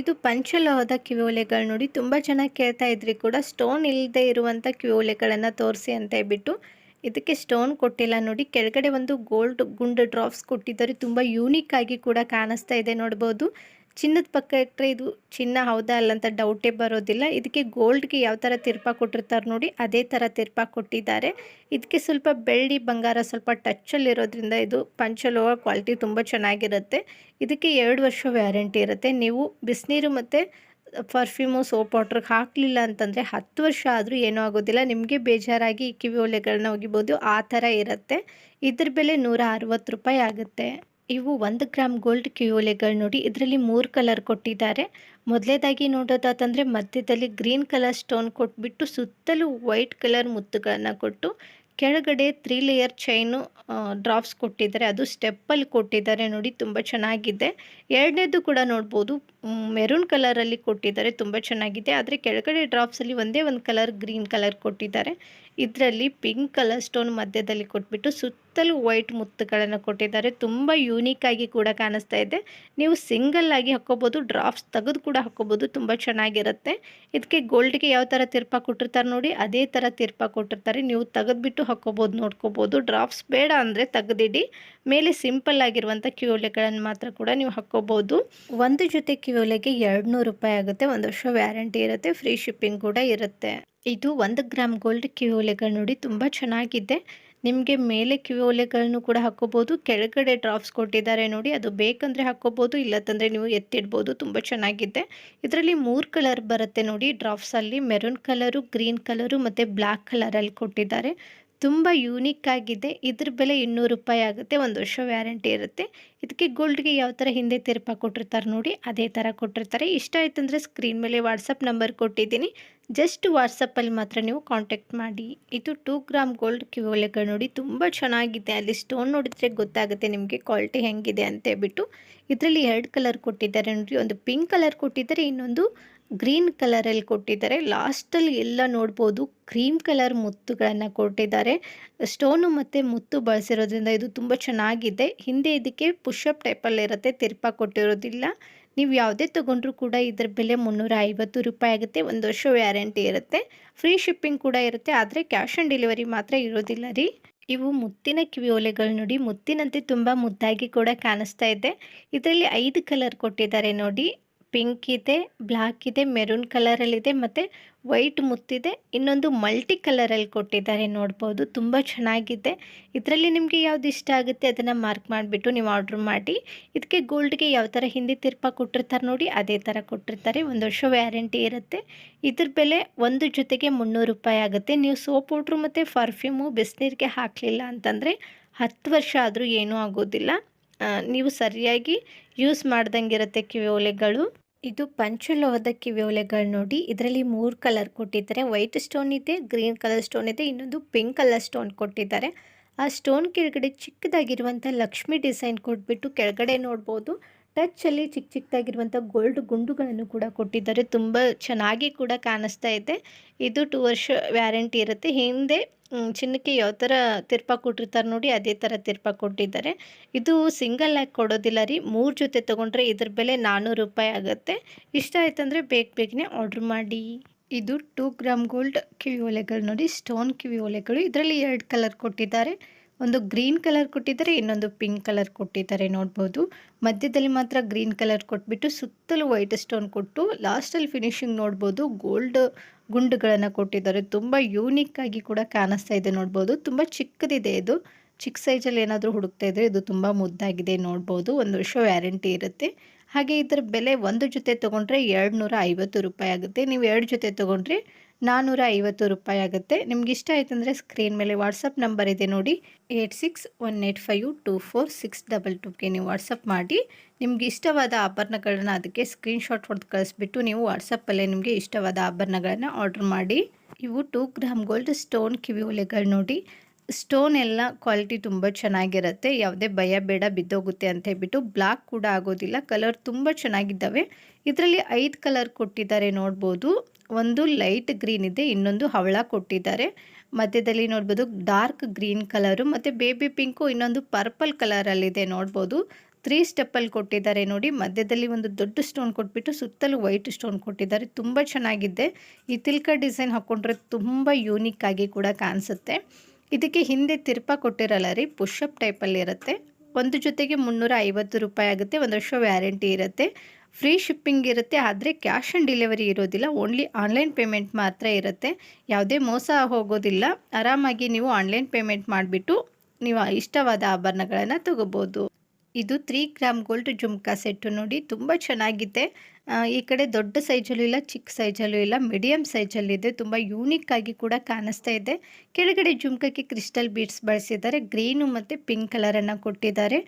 ಇದು ಪಂಚಲೋಹದ ಕಿವಿಯೋಲೆಗಳು ನೋಡಿ, ತುಂಬ ಚೆನ್ನಾಗಿ ಕೇಳ್ತಾ ಇದ್ರಿ ಕೂಡ ಸ್ಟೋನ್ ಇಲ್ಲದೆ ಇರುವಂಥ ಕಿವಿಯೋಲೆಗಳನ್ನು ತೋರಿಸಿ ಅಂತ ಹೇಳ್ಬಿಟ್ಟು ಇದಕ್ಕೆ ಸ್ಟೋನ್ ಕೊಟ್ಟಿಲ್ಲ ನೋಡಿ. ಕೆಳಗಡೆ ಒಂದು ಗೋಲ್ಡ್ ಗುಂಡ್ ಡ್ರಾಪ್ಸ್ ಕೊಟ್ಟಿದ್ದಾರೆ. ತುಂಬ ಯೂನಿಕ್ ಆಗಿ ಕೂಡ ಕಾಣಿಸ್ತಾ ಇದೆ ನೋಡ್ಬೋದು. ಚಿನ್ನದ ಪಕ್ಕ ಇಟ್ಟರೆ ಇದು ಚಿನ್ನ ಹೌದಾ ಅಲ್ಲ ಅಂತ ಡೌಟೇ ಬರೋದಿಲ್ಲ. ಇದಕ್ಕೆ ಗೋಲ್ಡ್ಗೆ ಯಾವ ಥರ ತಿರ್ಪ ಕೊಟ್ಟಿರ್ತಾರೆ ನೋಡಿ. ಅದೇ ಥರ ತಿರ್ಪ ಕೊಟ್ಟಿದ್ದಾರೆ. ಇದಕ್ಕೆ ಸ್ವಲ್ಪ ಬೆಳ್ಳಿ ಬಂಗಾರ ಸ್ವಲ್ಪ ಟಚ್ಚಲ್ಲಿರೋದ್ರಿಂದ ಇದು ಪಂಚಲೋಹ ಕ್ವಾಲಿಟಿ ತುಂಬ ಚೆನ್ನಾಗಿರುತ್ತೆ. ಇದಕ್ಕೆ ಎರಡು ವರ್ಷ ವ್ಯಾರಂಟಿ ಇರುತ್ತೆ. ನೀವು ಬಿಸಿನೀರು ಮತ್ತು ಪರ್ಫ್ಯೂಮು, ಸೋಪ್ ವಾಟ್ರಿಗೆ ಹಾಕಲಿಲ್ಲ ಅಂತಂದರೆ ಹತ್ತು ವರ್ಷ ಆದರೂ ಏನೂ ಆಗೋದಿಲ್ಲ. ನಿಮಗೆ ಬೇಜಾರಾಗಿ ಕಿವಿ ಒಲೆಗಳನ್ನ ಒಗಿಬೋದು. ಆ ಥರ ಇರುತ್ತೆ. ಇದ್ರ ಬೆಲೆ ನೂರ ಅರವತ್ತು ರೂಪಾಯಿ ಆಗುತ್ತೆ. ಇವು ಒಂದು ಗ್ರಾಮ್ ಗೋಲ್ಡ್ ಕಿವಿಯೋಲೆಗಳು ನೋಡಿ ಇದರಲ್ಲಿ ಮೂರು ಕಲರ್ ಕೊಟ್ಟಿದ್ದಾರೆ. ಮೊದಲೇದಾಗಿ ನೋಡೋದಾತಂದರೆ ಮಧ್ಯದಲ್ಲಿ ಗ್ರೀನ್ ಕಲರ್ ಸ್ಟೋನ್ ಕೊಟ್ಬಿಟ್ಟು ಸುತ್ತಲೂ ವೈಟ್ ಕಲರ್ ಮುತ್ತುಗಳನ್ನು ಕೊಟ್ಟು ಕೆಳಗಡೆ ತ್ರೀ ಲೇಯರ್ ಚೈನು ಡ್ರಾಪ್ಸ್ ಕೊಟ್ಟಿದ್ದಾರೆ. ಅದು ಸ್ಟೆಪ್ಪಲ್ಲಿ ಕೊಟ್ಟಿದ್ದಾರೆ ನೋಡಿ, ತುಂಬ ಚೆನ್ನಾಗಿದೆ. ಎರಡನೇದು ಕೂಡ ನೋಡ್ಬೋದು. ಮೆರೂನ್ ಕಲರಲ್ಲಿ ಕೊಟ್ಟಿದ್ದಾರೆ, ತುಂಬ ಚೆನ್ನಾಗಿದೆ. ಆದರೆ ಕೆಳಗಡೆ ಡ್ರಾಪ್ಸಲ್ಲಿ ಒಂದೇ ಒಂದು ಕಲರ್ ಗ್ರೀನ್ ಕಲರ್ ಕೊಟ್ಟಿದ್ದಾರೆ. ಇದರಲ್ಲಿ ಪಿಂಕ್ ಕಲರ್ ಸ್ಟೋನ್ ಮಧ್ಯದಲ್ಲಿ ಕೊಟ್ಬಿಟ್ಟು ಸುತ್ತಲೂ ವೈಟ್ ಮುತ್ತುಗಳನ್ನು ಕೊಟ್ಟಿದ್ದಾರೆ. ತುಂಬ ಯೂನಿಕ್ ಆಗಿ ಕೂಡ ಕಾಣಿಸ್ತಾ ಇದೆ. ನೀವು ಸಿಂಗಲ್ ಆಗಿ ಹಾಕ್ಕೋಬೋದು ಡ್ರಾಪ್ಸ್ ತೆಗೆದು ಕೂಡ ಹಾಕ್ಕೋಬೋದು, ತುಂಬ ಚೆನ್ನಾಗಿರುತ್ತೆ. ಇದಕ್ಕೆ ಗೋಲ್ಡ್ಗೆ ಯಾವ ಥರ ತಿರ್ಪ ಕೊಟ್ಟಿರ್ತಾರೆ ನೋಡಿ, ಅದೇ ಥರ ತಿರ್ಪ ಕೊಟ್ಟಿರ್ತಾರೆ. ನೀವು ತೆಗೆದ್ಬಿಟ್ಟು ಹಾಕ್ಕೋಬೋದು, ನೋಡ್ಕೋಬೋದು. ಡ್ರಾಪ್ಸ್ ಬೇಡ ಅಂದರೆ ತೆಗೆದಿಡಿ. ಮೇಲೆ ಸಿಂಪಲ್ ಆಗಿರುವಂಥ ಕಿವಿಯೋಲೆಗಳನ್ನು ಮಾತ್ರ ಕೂಡ ನೀವು ಹಾಕ್ಕೋಬೋದು ಒಂದು ಜೊತೆ ಕ್ಯೂಲೆಗೆ ಎರಡು ನೂರು ರೂಪಾಯಿ ಆಗುತ್ತೆ. ಒಂದು ವರ್ಷ ವ್ಯಾರಂಟಿ ಇರುತ್ತೆ. ಫ್ರೀ ಶಿಪ್ಪಿಂಗ್ ಕೂಡ ಇರುತ್ತೆ. ಇದು ಒಂದು ಗ್ರಾಮ್ ಗೋಲ್ಡ್ ಕಿವಿಯೋಲೆಗಳು ನೋಡಿ ತುಂಬ ಚೆನ್ನಾಗಿದೆ. ನಿಮಗೆ ಮೇಲೆ ಕಿವಿಯೋಲೆಗಳನ್ನು ಕೂಡ ಹಾಕೋಬೋದು. ಕೆಳಗಡೆ ಡ್ರಾಪ್ಸ್ ಕೊಟ್ಟಿದ್ದಾರೆ ನೋಡಿ. ಅದು ಬೇಕಂದರೆ ಹಾಕೋಬೋದು ಇಲ್ಲತ್ತಂದರೆ ನೀವು ಎತ್ತಿಡ್ಬೋದು. ತುಂಬ ಚೆನ್ನಾಗಿದೆ. ಇದರಲ್ಲಿ ಮೂರು ಕಲರ್ ಬರುತ್ತೆ ನೋಡಿ. ಡ್ರಾಪ್ಸಲ್ಲಿ ಮೆರೂನ್ ಕಲರು, ಗ್ರೀನ್ ಕಲರು ಮತ್ತು ಬ್ಲ್ಯಾಕ್ ಕಲರಲ್ಲಿ ಕೊಟ್ಟಿದ್ದಾರೆ. ತುಂಬ ಯೂನಿಕ್ ಆಗಿದೆ. ಇದ್ರ ಬೆಲೆ ಇನ್ನೂರು ರೂಪಾಯಿ ಆಗುತ್ತೆ. ಒಂದು ವರ್ಷ ವ್ಯಾರಂಟಿ ಇರುತ್ತೆ. ಇದಕ್ಕೆ ಗೋಲ್ಡ್ಗೆ ಯಾವ ಥರ ಹಿಂದೆ ತಿರುಪ ಕೊಟ್ಟಿರ್ತಾರೆ ನೋಡಿ, ಅದೇ ಥರ ಕೊಟ್ಟಿರ್ತಾರೆ. ಇಷ್ಟ ಆಯ್ತಂದರೆ ಸ್ಕ್ರೀನ್ ಮೇಲೆ ವಾಟ್ಸಪ್ ನಂಬರ್ ಕೊಟ್ಟಿದ್ದೀನಿ. ಜಸ್ಟ್ ವಾಟ್ಸಪ್ಪಲ್ಲಿ ಮಾತ್ರ ನೀವು ಕಾಂಟ್ಯಾಕ್ಟ್ ಮಾಡಿ. ಇದು ಟೂ ಗ್ರಾಮ್ ಗೋಲ್ಡ್ ಕಿವೋಲೆಗಳು ನೋಡಿ ತುಂಬ ಚೆನ್ನಾಗಿದೆ. ಅಲ್ಲಿ ಸ್ಟೋನ್ ನೋಡಿದರೆ ಗೊತ್ತಾಗುತ್ತೆ ನಿಮಗೆ ಕ್ವಾಲಿಟಿ ಹೆಂಗಿದೆ ಅಂತ ಹೇಳ್ಬಿಟ್ಟು ಇದರಲ್ಲಿ ಎರಡು ಕಲರ್ ಕೊಟ್ಟಿದ್ದಾರೆ ನೋಡಿ. ಒಂದು ಪಿಂಕ್ ಕಲರ್ ಕೊಟ್ಟಿದ್ದಾರೆ, ಇನ್ನೊಂದು ಗ್ರೀನ್ ಕಲರಲ್ಲಿ ಕೊಟ್ಟಿದ್ದಾರೆ. ಲಾಸ್ಟಲ್ಲಿ ಎಲ್ಲ ನೋಡ್ಬೋದು, ಕ್ರೀಮ್ ಕಲರ್ ಮುತ್ತುಗಳನ್ನು ಕೊಟ್ಟಿದ್ದಾರೆ. ಸ್ಟೋನು ಮತ್ತು ಮುತ್ತು ಬಳಸಿರೋದ್ರಿಂದ ಇದು ತುಂಬ ಚೆನ್ನಾಗಿದೆ. ಹಿಂದೆ ಇದಕ್ಕೆ ಪುಷಪ್ ಟೈಪಲ್ಲಿ ಇರುತ್ತೆ, ತಿರ್ಪ ಕೊಟ್ಟಿರೋದಿಲ್ಲ. ನೀವು ಯಾವುದೇ ತೊಗೊಂಡ್ರೂ ಕೂಡ ಇದರ ಬೆಲೆ ಮುನ್ನೂರ ಐವತ್ತು ರೂಪಾಯಿ ಆಗುತ್ತೆ. ಒಂದು ವರ್ಷ ವ್ಯಾರಂಟಿ ಇರುತ್ತೆ. ಫ್ರೀ ಶಿಪ್ಪಿಂಗ್ ಕೂಡ ಇರುತ್ತೆ, ಆದರೆ ಕ್ಯಾಶ್ ಆನ್ ಡೆಲಿವರಿ ಮಾತ್ರ ಇರೋದಿಲ್ಲ ರೀ. ಇವು ಮುತ್ತಿನ ಕಿವಿ ಓಲೆಗಳು ನೋಡಿ, ಮುತ್ತಿನಂತೆ ತುಂಬ ಮುದ್ದಾಗಿ ಕೂಡ ಕಾಣಿಸ್ತಾ ಇದೆ. ಇದರಲ್ಲಿ ಐದು ಕಲರ್ ಕೊಟ್ಟಿದ್ದಾರೆ ನೋಡಿ. ಪಿಂಕ್ ಇದೆ ಬ್ಲ್ಯಾಕ್ ಇದೆ, ಮೆರೂನ್ ಕಲರಲ್ಲಿದೆ ಮತ್ತು ವೈಟ್ ಮುತ್ತಿದೆ. ಇನ್ನೊಂದು ಮಲ್ಟಿ ಕಲರಲ್ಲಿ ಕೊಟ್ಟಿದ್ದಾರೆ ನೋಡ್ಬೋದು. ತುಂಬ ಚೆನ್ನಾಗಿದೆ. ಇದರಲ್ಲಿ ನಿಮಗೆ ಯಾವ್ದು ಇಷ್ಟ ಆಗುತ್ತೆ ಅದನ್ನು ಮಾರ್ಕ್ ಮಾಡಿಬಿಟ್ಟು ನೀವು ಆರ್ಡ್ರ್ ಮಾಡಿ. ಇದಕ್ಕೆ ಗೋಲ್ಡ್ಗೆ ಯಾವ ಥರ ಹಿಂದಿ ತಿರ್ಪ ಕೊಟ್ಟಿರ್ತಾರೆ ನೋಡಿ, ಅದೇ ಥರ ಕೊಟ್ಟಿರ್ತಾರೆ. ಒಂದು ವರ್ಷ ವ್ಯಾರಂಟಿ ಇರುತ್ತೆ. ಇದ್ರ ಬೆಲೆ ಒಂದು ಜೊತೆಗೆ ಮುನ್ನೂರು ರೂಪಾಯಿ ಆಗುತ್ತೆ. ನೀವು ಸೋಪ್ ಪೌಡ್ರು ಮತ್ತು ಪರ್ಫ್ಯೂಮು, ಬಿಸಿನೀರಿಗೆ ಹಾಕಲಿಲ್ಲ ಅಂತಂದರೆ ಹತ್ತು ವರ್ಷ ಆದರೂ ಏನೂ ಆಗೋದಿಲ್ಲ. ನೀವು ಸರಿಯಾಗಿ ಯೂಸ್ ಮಾಡ್ದಂಗೆ ಇರುತ್ತೆ ಕಿವಿ ಓಲೆಗಳು ಇದು ಪಂಚಲೋಹದ ಕಿವಿಯೋಲೆಗಳು ನೋಡಿ, ಇದರಲ್ಲಿ ಮೂರು ಕಲರ್ ಕೊಟ್ಟಿದ್ದಾರೆ. ವೈಟ್ ಸ್ಟೋನ್ ಇದೆ, ಗ್ರೀನ್ ಕಲರ್ ಸ್ಟೋನ್ ಇದೆ, ಇನ್ನೊಂದು ಪಿಂಕ್ ಕಲರ್ ಸ್ಟೋನ್ ಕೊಟ್ಟಿದ್ದಾರೆ. ಆ ಸ್ಟೋನ್ ಕೆಳಗಡೆ ಚಿಕ್ಕದಾಗಿರುವಂಥ ಲಕ್ಷ್ಮಿ ಡಿಸೈನ್ ಕೊಟ್ಬಿಟ್ಟು ಕೆಳಗಡೆ ನೋಡ್ಬೋದು. ಟಚ್ಚಲ್ಲಿ ಚಿಕ್ಕ ಚಿಕ್ಕದಾಗಿರುವಂಥ ಗೋಲ್ಡ್ ಗುಂಡುಗಳನ್ನು ಕೂಡ ಕೊಟ್ಟಿದ್ದಾರೆ. ತುಂಬ ಚೆನ್ನಾಗಿ ಕೂಡ ಕಾಣಿಸ್ತಾ ಇದೆ. ಇದು ಟೂ ವರ್ಷ ವ್ಯಾರಂಟಿ ಇರುತ್ತೆ. ಹಿಂದೆ ಚಿನ್ನಕ್ಕೆ ಯಾವ ಥರ ತಿರ್ಪ ಕೊಟ್ಟಿರ್ತಾರೆ ನೋಡಿ, ಅದೇ ಥರ ತಿರ್ಪ ಕೊಟ್ಟಿದ್ದಾರೆ. ಇದು ಸಿಂಗಲ್ ಆಗಿ ಕೊಡೋದಿಲ್ಲ ರೀ. ಮೂರು ಜೊತೆ ತೊಗೊಂಡ್ರೆ ಇದ್ರ ಬೆಲೆ ನಾನ್ನೂರು ರೂಪಾಯಿ ಆಗುತ್ತೆ. ಇಷ್ಟ ಆಯ್ತಂದರೆ ಬೇಗ ಬೇಗನೆ ಆರ್ಡ್ರ್ ಮಾಡಿ. ಇದು ಟೂ ಗ್ರಾಮ್ ಗೋಲ್ಡ್ ಕಿವಿ ಒಲೆಗಳು ನೋಡಿ, ಸ್ಟೋನ್ ಕಿವಿ ಒಲೆಗಳು. ಇದರಲ್ಲಿ ಎರಡು ಕಲರ್ ಕೊಟ್ಟಿದ್ದಾರೆ. ಒಂದು ಗ್ರೀನ್ ಕಲರ್ ಕೊಟ್ಟಿದ್ದಾರೆ, ಇನ್ನೊಂದು ಪಿಂಕ್ ಕಲರ್ ಕೊಟ್ಟಿದ್ದಾರೆ ನೋಡ್ಬೋದು. ಮಧ್ಯದಲ್ಲಿ ಮಾತ್ರ ಗ್ರೀನ್ ಕಲರ್ ಕೊಟ್ಬಿಟ್ಟು, ಸುತ್ತಲೂ ವೈಟ್ ಸ್ಟೋನ್ ಕೊಟ್ಟು, ಲಾಸ್ಟಲ್ಲಿ ಫಿನಿಶಿಂಗ್ ನೋಡ್ಬೋದು. ಗೋಲ್ಡ್ ಗುಂಡುಗಳನ್ನು ಕೊಟ್ಟಿದ್ದಾರೆ. ತುಂಬ ಯೂನಿಕ್ ಆಗಿ ಕೂಡ ಕಾಣಿಸ್ತಾ ಇದೆ ನೋಡ್ಬೋದು. ತುಂಬ ಚಿಕ್ಕದಿದೆ ಇದು. ಚಿಕ್ಕ ಸೈಜಲ್ಲಿ ಏನಾದರೂ ಹುಡುಕ್ತಾ ಇದ್ರೆ ಇದು ತುಂಬ ಮುದ್ದಾಗಿದೆ ನೋಡ್ಬೋದು. ಒಂದು ವರ್ಷ ವ್ಯಾರಂಟಿ ಇರುತ್ತೆ. ಹಾಗೆ ಇದರ ಬೆಲೆ ಒಂದು ಜೊತೆ ತೊಗೊಂಡ್ರೆ ಎರಡು ನೂರ ಐವತ್ತು ರೂಪಾಯಿ ಆಗುತ್ತೆ. ನೀವು ಎರಡು ಜೊತೆ ತೊಗೊಂಡ್ರೆ ನಾನ್ನೂರ ಐವತ್ತು ರೂಪಾಯಿ ಆಗುತ್ತೆ. ನಿಮ್ಗೆ ಇಷ್ಟ ಆಯ್ತಂದರೆ ಸ್ಕ್ರೀನ್ ಮೇಲೆ ವಾಟ್ಸಪ್ ನಂಬರ್ ಇದೆ ನೋಡಿ. Eight six one eight five two four six double ಟೂಗೆ ನೀವು ವಾಟ್ಸಪ್ ಮಾಡಿ. ನಿಮ್ಗೆ ಇಷ್ಟವಾದ ಆಭರಣಗಳನ್ನ ಅದಕ್ಕೆ ಸ್ಕ್ರೀನ್ಶಾಟ್ ಹೊಡೆದು ಕಳಿಸ್ಬಿಟ್ಟು ನೀವು ವಾಟ್ಸಪ್ಪಲ್ಲೇ ನಿಮಗೆ ಇಷ್ಟವಾದ ಆಭರಣಗಳನ್ನು ಆರ್ಡ್ರ್ ಮಾಡಿ. ಇವು ಟೂ ಗ್ರಾಮ್ ಗೋಲ್ಡ್ ಸ್ಟೋನ್ ಕಿವಿ ಒಲೆಗಳು ನೋಡಿ. ಸ್ಟೋನ್ ಎಲ್ಲ ಕ್ವಾಲಿಟಿ ತುಂಬ ಚೆನ್ನಾಗಿರುತ್ತೆ. ಯಾವುದೇ ಭಯ, ಬೇಡ, ಬಿದ್ದೋಗುತ್ತೆ ಅಂತ ಹೇಳ್ಬಿಟ್ಟು ಬ್ಲಾಕ್ ಕೂಡ ಆಗೋದಿಲ್ಲ. ಕಲರ್ ತುಂಬ ಚೆನ್ನಾಗಿದ್ದಾವೆ. ಇದರಲ್ಲಿ ಐದು ಕಲರ್ ಕೊಟ್ಟಿದ್ದಾರೆ ನೋಡ್ಬೋದು. ಒಂದು ಲೈಟ್ ಗ್ರೀನ್ ಇದೆ, ಇನ್ನೊಂದು ಹವಳ ಕೊಟ್ಟಿದ್ದಾರೆ. ಮಧ್ಯದಲ್ಲಿ ನೋಡ್ಬೋದು ಡಾರ್ಕ್ ಗ್ರೀನ್ ಕಲರು ಮತ್ತು ಬೇಬಿ ಪಿಂಕು ಇನ್ನೊಂದು ಪರ್ಪಲ್ ಕಲರಲ್ಲಿದೆ ನೋಡ್ಬೋದು. ತ್ರೀ ಸ್ಟೆಪ್ಪಲ್ಲಿ ಕೊಟ್ಟಿದ್ದಾರೆ ನೋಡಿ, ಮಧ್ಯದಲ್ಲಿ ಒಂದು ದೊಡ್ಡ ಸ್ಟೋನ್ ಕೊಟ್ಬಿಟ್ಟು ಸುತ್ತಲೂ ವೈಟ್ ಸ್ಟೋನ್ ಕೊಟ್ಟಿದ್ದಾರೆ, ತುಂಬ ಚೆನ್ನಾಗಿದೆ. ಈ ತಿಲ್ಕ ಡಿಸೈನ್ ಹಾಕ್ಕೊಂಡ್ರೆ ತುಂಬ ಯೂನಿಕ್ ಆಗಿ ಕೂಡ ಕಾಣಿಸುತ್ತೆ. ಇದಕ್ಕೆ ಹಿಂದೆ ತಿರ್ಪ ಕೊಟ್ಟಿರಲ್ಲ ರೀ ಪುಷಪ್ ಟೈಪಲ್ಲಿ ಇರುತ್ತೆ. ಒಂದು ಜೊತೆಗೆ ಮುನ್ನೂರ ಐವತ್ತು ರೂಪಾಯಿ ಆಗುತ್ತೆ, ಒಂದು ವರ್ಷ ವ್ಯಾರಂಟಿ ಇರುತ್ತೆ. ಫ್ರೀ ಶಿಪ್ಪಿಂಗ್ ಇರುತ್ತೆ, ಆದರೆ ಕ್ಯಾಶ್ ಆನ್ ಡೆಲಿವರಿ ಇರೋದಿಲ್ಲ. ಓನ್ಲಿ ಆನ್ಲೈನ್ ಪೇಮೆಂಟ್ ಮಾತ್ರ ಇರುತ್ತೆ. ಯಾವುದೇ ಮೋಸ ಹೋಗೋದಿಲ್ಲ. ಆರಾಮಾಗಿ ನೀವು ಆನ್ಲೈನ್ ಪೇಮೆಂಟ್ ಮಾಡಿಬಿಟ್ಟು ನೀವು ಇಷ್ಟವಾದ ಆಭರಣಗಳನ್ನು ತಗೋಬೋದು. ಇದು three gram gold jhumka set ನೋಡಿ ತುಂಬ ಚೆನ್ನಾಗಿದೆ. ಈ ಕಡೆ ದೊಡ್ಡ ಸೈಜಲ್ಲೂ ಇಲ್ಲ, ಚಿಕ್ಕ ಸೈಜಲ್ಲೂ ಇಲ್ಲ ಮೀಡಿಯಮ್ ಸೈಜಲ್ಲಿದೆ ತುಂಬ ಯೂನಿಕ್ ಆಗಿ ಕೂಡ ಕಾಣಿಸ್ತಾ ಇದೆ. ಕೆಳಗಡೆ ಜುಮ್ಕಕ್ಕೆ ಕ್ರಿಸ್ಟಲ್ ಬೀಡ್ಸ್ ಬಳಸಿದ್ದಾರೆ. ಗ್ರೀನು ಮತ್ತು ಪಿಂಕ್ ಕಲರನ್ನು ಕೊಟ್ಟಿದ್ದಾರೆ.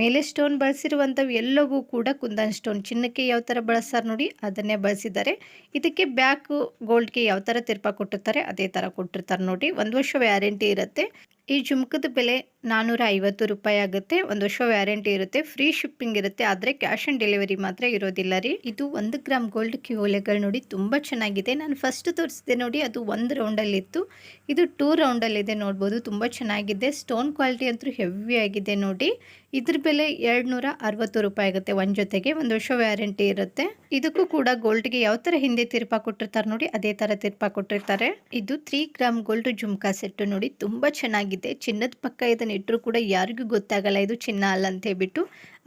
ಮೇಲೆ ಸ್ಟೋನ್ ಬಳಸಿರುವಂಥವು ಎಲ್ಲವೂ ಕೂಡ ಕುಂದನ್ ಸ್ಟೋನ್ ಚಿನ್ನಕ್ಕೆ ಯಾವ ಥರ ಬಳಸ್ತಾರೆ ನೋಡಿ, ಅದನ್ನೇ ಬಳಸಿದ್ದಾರೆ. ಇದಕ್ಕೆ ಬ್ಯಾಕ್ ಗೋಲ್ಡ್ಗೆ ಯಾವ ಥರ ತಿರ್ಪ ಕೊಟ್ಟಿರ್ತಾರೆ, ಅದೇ ಥರ ಕೊಟ್ಟಿರ್ತಾರೆ ನೋಡಿ. ಒಂದು ವರ್ಷ ವ್ಯಾರಂಟಿ ಇರುತ್ತೆ. ಈ ಜುಮ್ಕದ ಬೆಲೆ ನಾನ್ನೂರ ಐವತ್ತು ರೂಪಾಯಿ ಆಗುತ್ತೆ. ಒಂದು ವರ್ಷ ವ್ಯಾರಂಟಿ ಇರುತ್ತೆ. ಫ್ರೀ ಶಿಪ್ಪಿಂಗ್ ಇರುತ್ತೆ. ಆದರೆ ಕ್ಯಾಶ್ ಆನ್ ಡೆಲಿವರಿ ಮಾತ್ರ ಇರೋದಿಲ್ಲ ರೀ. ಇದು ಒಂದು ಗ್ರಾಮ್ ಗೋಲ್ಡ್ ಕ್ಯೂಲೆಗಳು ನೋಡಿ ತುಂಬ ಚೆನ್ನಾಗಿದೆ. ನಾನು ಫಸ್ಟ್ ತೋರಿಸಿದೆ ನೋಡಿ, ಅದು ಒಂದು ರೌಂಡಲ್ಲಿತ್ತು. ಇದು ಟೂ ರೌಂಡಲ್ಲಿದೆ ನೋಡ್ಬೋದು. ತುಂಬ ಚೆನ್ನಾಗಿದೆ. ಸ್ಟೋನ್ ಕ್ವಾಲಿಟಿ ಅಂತೂ ಹೆವಿ ಆಗಿದೆ ನೋಡಿ. ಇದ್ರ ಬೆಲೆ ಎರಡು ನೂರ ಅರವತ್ತು ರೂಪಾಯಿ ಆಗುತ್ತೆ. ಒಂದ್ ಜೊತೆಗೆ ಒಂದು ವರ್ಷ ವ್ಯಾರಂಟಿ ಇರುತ್ತೆ. ಇದಕ್ಕೂ ಕೂಡ ಗೋಲ್ಡ್ಗೆ ಯಾವ ತರ ಹಿಂದೆ ತಿರ್ಪ ಕೊಟ್ಟಿರ್ತಾರೆ ನೋಡಿ, ಅದೇ ತರ ತಿರ್ಪ ಕೊಟ್ಟಿರ್ತಾರೆ. ಇದು three gram gold jhumka set ನೋಡಿ, ತುಂಬಾ ಚೆನ್ನಾಗಿದೆ. ಚಿನ್ನದ ಪಕ್ಕ ಇದನ್ನ ಇಟ್ಟರು ಕೂಡ ಯಾರಿಗೂ ಗೊತ್ತಾಗಲ್ಲ. ಇದು ಚಿನ್ನ ಅಲ್ಲ ಅಂತ ಹೇಳ್ಬಿಟ್ಟು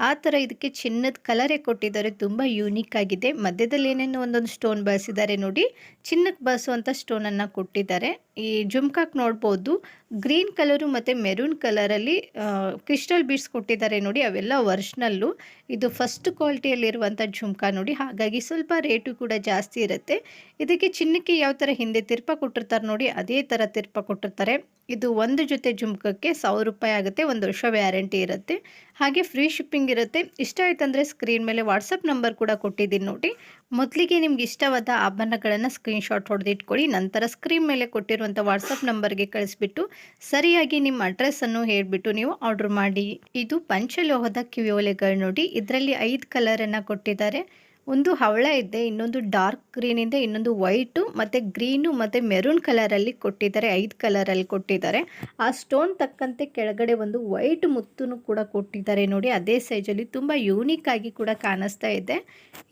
ಆ ಥರ ಇದಕ್ಕೆ ಚಿನ್ನದ ಕಲರೇ ಕೊಟ್ಟಿದ್ದಾರೆ. ತುಂಬ ಯೂನಿಕ್ ಆಗಿದೆ. ಮಧ್ಯದಲ್ಲಿ ಏನೇನೋ ಒಂದೊಂದು ಸ್ಟೋನ್ ಬಳಸಿದ್ದಾರೆ ನೋಡಿ. ಚಿನ್ನಕ್ಕೆ ಬಳಸುವಂಥ ಸ್ಟೋನನ್ನು ಕೊಟ್ಟಿದ್ದಾರೆ. ಈ ಜುಮ್ಕಾಕ್ ನೋಡ್ಬೋದು. ಗ್ರೀನ್ ಕಲರು ಮತ್ತು ಮೆರೂನ್ ಕಲರಲ್ಲಿ ಕ್ರಿಸ್ಟಲ್ ಬೀಡ್ಸ್ ಕೊಟ್ಟಿದ್ದಾರೆ ನೋಡಿ. ಅವೆಲ್ಲ ಒರಿಜಿನಲ್ಲು ಇದು ಫಸ್ಟ್ ಕ್ವಾಲಿಟಿಯಲ್ಲಿರುವಂಥ ಝುಮ್ಕಾ ನೋಡಿ. ಹಾಗಾಗಿ ಸ್ವಲ್ಪ ರೇಟು ಕೂಡ ಜಾಸ್ತಿ ಇರುತ್ತೆ. ಇದಕ್ಕೆ ಚಿನ್ನಕ್ಕೆ ಯಾವ ಥರ ಹಿಂದೆ ತಿರ್ಪ ಕೊಟ್ಟಿರ್ತಾರೆ ನೋಡಿ, ಅದೇ ಥರ ತಿರ್ಪ ಕೊಟ್ಟಿರ್ತಾರೆ. ಇದು ಒಂದು ಜೊತೆ ಜುಮ್ಕಕ್ಕೆ ಸಾವಿರ ರೂಪಾಯಿ ಆಗುತ್ತೆ, ಒಂದು ವರ್ಷ ವ್ಯಾರಂಟಿ ಇರುತ್ತೆ. ಹಾಗೆ ಫ್ರೀ ಶಿಪ್ಪಿಂಗ್ ಇರುತ್ತೆ. ಇಷ್ಟ ಆಯ್ತಂದರೆ ಸ್ಕ್ರೀನ್ ಮೇಲೆ ವಾಟ್ಸಪ್ ನಂಬರ್ ಕೂಡ ಕೊಟ್ಟಿದ್ದೀನಿ ನೋಡಿ. ಮೊದಲಿಗೆ ನಿಮ್ಗೆ ಇಷ್ಟವಾದ ಆಭರಣಗಳನ್ನು ಸ್ಕ್ರೀನ್ಶಾಟ್ ಹೊಡೆದಿಟ್ಕೊಳ್ಳಿ ನಂತರ ಸ್ಕ್ರೀನ್ ಮೇಲೆ ಕೊಟ್ಟಿರುವಂಥ ವಾಟ್ಸಪ್ ನಂಬರ್ಗೆ ಕಳಿಸ್ಬಿಟ್ಟು, ಸರಿಯಾಗಿ ನಿಮ್ಮ ಅಡ್ರೆಸ್ಸನ್ನು ಹೇಳಿಬಿಟ್ಟು ನೀವು ಆರ್ಡ್ರ್ ಮಾಡಿ. ಇದು ಪಂಚಲೋಹದ ಕಿವಿಯೋಲೆಗಳು ನೋಡಿ, ಇದರಲ್ಲಿ ಐದು ಕಲರನ್ನು ಕೊಟ್ಟಿದ್ದಾರೆ. ಒಂದು ಹವಳ ಇದೆ, ಇನ್ನೊಂದು ಡಾರ್ಕ್ ಗ್ರೀನ್ ಇದೆ, ಇನ್ನೊಂದು ವೈಟು ಮತ್ತು ಗ್ರೀನು ಮತ್ತು ಮೆರೂನ್ ಕಲರಲ್ಲಿ ಕೊಟ್ಟಿದ್ದಾರೆ, ಐದು ಕಲರಲ್ಲಿ ಕೊಟ್ಟಿದ್ದಾರೆ. ಆ ಸ್ಟೋನ್ ತಕ್ಕಂತೆ ಕೆಳಗಡೆ ಒಂದು ವೈಟ್ ಮುತ್ತೂ ಕೂಡ ಕೊಟ್ಟಿದ್ದಾರೆ ನೋಡಿ, ಅದೇ ಸೈಜಲ್ಲಿ ತುಂಬ ಯೂನಿಕ್ ಆಗಿ ಕೂಡ ಕಾಣಿಸ್ತಾ ಇದೆ.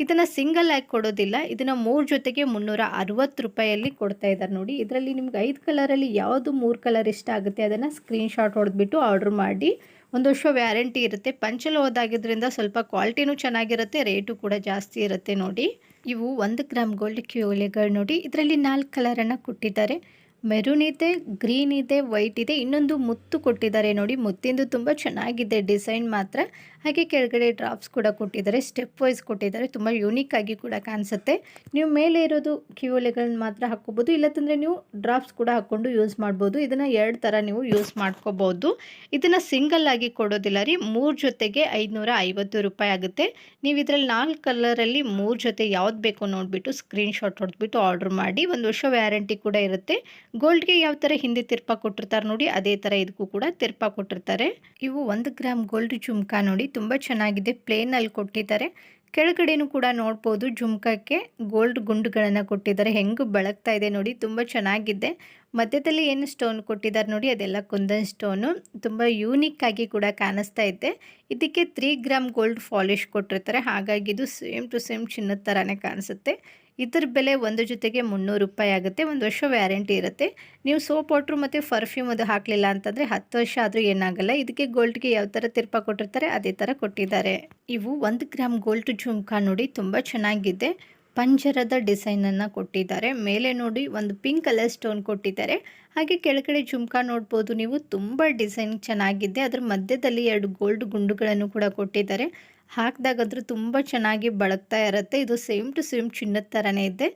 ಇದನ್ನು ಸಿಂಗಲ್ ಆಗಿ ಕೊಡೋದಿಲ್ಲ, ಇದನ್ನು ಮೂರು ಜೊತೆಗೆ ಮುನ್ನೂರ ಅರವತ್ತು ರೂಪಾಯಲ್ಲಿ ಕೊಡ್ತಾ ಇದ್ದಾರೆ ನೋಡಿ. ಇದರಲ್ಲಿ ನಿಮ್ಗೆ ಐದು ಕಲರಲ್ಲಿ ಯಾವುದು ಮೂರು ಕಲರ್ ಇಷ್ಟ ಆಗುತ್ತೆ, ಅದನ್ನು ಸ್ಕ್ರೀನ್ಶಾಟ್ ಹೊಡೆದ್ಬಿಟ್ಟು ಆರ್ಡ್ರ್ ಮಾಡಿ. ಒಂದು ವರ್ಷ ವ್ಯಾರಂಟಿ ಇರುತ್ತೆ. ಪಂಚಲೋಹದಾಗಿದ್ದರಿಂದ ಸ್ವಲ್ಪ ಕ್ವಾಲಿಟಿನೂ ಚೆನ್ನಾಗಿರುತ್ತೆ, ರೇಟು ಕೂಡ ಜಾಸ್ತಿ ಇರುತ್ತೆ ನೋಡಿ. ಇವು ಒಂದು ಗ್ರಾಮ್ ಗೋಲ್ಡ್ ಕ್ಯೂಲೆಗಳು ನೋಡಿ. ಇದರಲ್ಲಿ ನಾಲ್ಕು ಕಲರನ್ನು ಕೊಟ್ಟಿದ್ದಾರೆ. ಮೆರೂನ್ ಇದೆ ಗ್ರೀನ್ ಇದೆ ವೈಟ್ ಇದೆ. ಇನ್ನೊಂದು ಮುತ್ತು ಕೊಟ್ಟಿದ್ದಾರೆ ನೋಡಿ. ಮುತ್ತಿಂದು ತುಂಬ ಚೆನ್ನಾಗಿದೆ ಡಿಸೈನ್ ಮಾತ್ರ. ಹಾಗೆ ಕೆಳಗಡೆ ಡ್ರಾಪ್ಸ್ ಕೂಡ ಕೊಟ್ಟಿದ್ದಾರೆ ಸ್ಟೆಪ್ ವೈಸ್ ಕೊಟ್ಟಿದ್ದಾರೆ, ತುಂಬ ಯೂನಿಕ್ ಆಗಿ ಕೂಡ ಕಾಣಿಸುತ್ತೆ. ನೀವು ಮೇಲೆ ಇರೋದು ಕಿವೋಲೆಗಳನ್ನ ಮಾತ್ರ ಹಾಕ್ಕೋಬೋದು, ಇಲ್ಲತ್ತಂದರೆ ನೀವು ಡ್ರಾಪ್ಸ್ ಕೂಡ ಹಾಕ್ಕೊಂಡು ಯೂಸ್ ಮಾಡ್ಬೋದು. ಇದನ್ನು ಎರಡು ಥರ ನೀವು ಯೂಸ್ ಮಾಡ್ಕೋಬೋದು. ಇದನ್ನು ಸಿಂಗಲ್ ಆಗಿ ಕೊಡೋದಿಲ್ಲ ರೀ, ಮೂರು ಜೊತೆಗೆ ಐದುನೂರ ಐವತ್ತು ರೂಪಾಯಿ ಆಗುತ್ತೆ. ನೀವು ಇದರಲ್ಲಿ ನಾಲ್ಕು ಕಲರಲ್ಲಿ ಮೂರು ಜೊತೆ ಯಾವ್ದು ಬೇಕೋ ನೋಡಿಬಿಟ್ಟು ಸ್ಕ್ರೀನ್ಶಾಟ್ ಹೊಡೆದ್ಬಿಟ್ಟು ಆರ್ಡ್ರ್ ಮಾಡಿ, ಒಂದು ವರ್ಷ ವ್ಯಾರಂಟಿ ಕೂಡ ಇರುತ್ತೆ. ಗೋಲ್ಡ್ಗೆ ಯಾವ ಥರ ಹಿಂದೆ ತಿರ್ಪಾ ಕೊಟ್ಟಿರ್ತಾರೆ ನೋಡಿ, ಅದೇ ಥರ ಇದಕ್ಕೂ ಕೂಡ ತಿರ್ಪಾ ಕೊಟ್ಟಿರ್ತಾರೆ. ಇವು ಒಂದು ಗ್ರಾಮ್ ಗೋಲ್ಡ್ ಜುಮ್ಕಾ ನೋಡಿ ತುಂಬ ಚೆನ್ನಾಗಿದೆ ಪ್ಲೇನಲ್ಲಿ ಕೊಟ್ಟಿದ್ದಾರೆ. ಕೆಳಗಡೆನೂ ಕೂಡ ನೋಡ್ಬೋದು ಜುಮ್ಕಕ್ಕೆ ಗೋಲ್ಡ್ ಗುಂಡುಗಳನ್ನು ಕೊಟ್ಟಿದ್ದಾರೆ. ಹೆಂಗೆ ಬೆಳಗ್ತಾ ಇದೆ ನೋಡಿ, ತುಂಬ ಚೆನ್ನಾಗಿದೆ. ಮಧ್ಯದಲ್ಲಿ ಏನು ಸ್ಟೋನ್ ಕೊಟ್ಟಿದ್ದಾರೆ ನೋಡಿ, ಅದೆಲ್ಲ ಕುಂದನ್ ಸ್ಟೋನು. ತುಂಬ ಯೂನಿಕ್ ಆಗಿ ಕೂಡ ಕಾಣಿಸ್ತಾ ಇದೆ. ಇದಕ್ಕೆ ತ್ರೀ ಗ್ರಾಮ್ ಗೋಲ್ಡ್ ಫಾಲಿಶ್ ಕೊಟ್ಟಿರ್ತಾರೆ. ಹಾಗಾಗಿ ಇದು ಸೇಮ್ ಟು ಸೇಮ್ ಚಿನ್ನದ ತರಾನೇ ಕಾಣಿಸುತ್ತೆ. ಇದ್ರ ಬೆಲೆ ಒಂದು ಜೊತೆಗೆ ಮುನ್ನೂರು ರೂಪಾಯಿ ಆಗುತ್ತೆ, ಒಂದು ವರ್ಷ ವ್ಯಾರಂಟಿ ಇರುತ್ತೆ. ನೀವು ಸೋಪ್ ವಾಟ್ರು ಮತ್ತು ಪರ್ಫ್ಯೂಮ್ ಅದು ಹಾಕಲಿಲ್ಲ ಅಂತಂದರೆ ಹತ್ತು ವರ್ಷ ಆದರೂ ಏನಾಗಲ್ಲ. ಇದಕ್ಕೆ ಗೋಲ್ಡ್ಗೆ ಯಾವ ಥರ ತಿರ್ಪ ಕೊಟ್ಟಿರ್ತಾರೆ ಅದೇ ಥರ ಕೊಟ್ಟಿದ್ದಾರೆ. ಇವು ಒಂದು ಗ್ರಾಮ್ ಗೋಲ್ಡ್ ಜುಮ್ಕಾ ನೋಡಿ ತುಂಬ ಚೆನ್ನಾಗಿದೆ. ಪಂಜರದ ಡಿಸೈನನ್ನು ಕೊಟ್ಟಿದ್ದಾರೆ. ಮೇಲೆ ನೋಡಿ ಒಂದು ಪಿಂಕ್ ಕಲರ್ ಸ್ಟೋನ್ ಕೊಟ್ಟಿದ್ದಾರೆ. ಹಾಗೆ ಕೆಳಗಡೆ ಜುಮ್ಕಾ ನೋಡ್ಬೋದು ನೀವು, ತುಂಬ ಡಿಸೈನ್ ಚೆನ್ನಾಗಿದೆ. ಅದ್ರ ಮಧ್ಯದಲ್ಲಿ ಎರಡು ಗೋಲ್ಡ್ ಗುಂಡುಗಳನ್ನು ಕೂಡ ಕೊಟ್ಟಿದ್ದಾರೆ. ಹಾಕಿದಾಗಾದ್ರೂ ತುಂಬ ಚೆನ್ನಾಗಿ ಬಳಕ್ತಾ ಇರುತ್ತೆ. ಇದು ಸೇಮ್ ಟು ಸೇಮ್ ಚಿನ್ನದ ಥರನೇ ಇದೆ.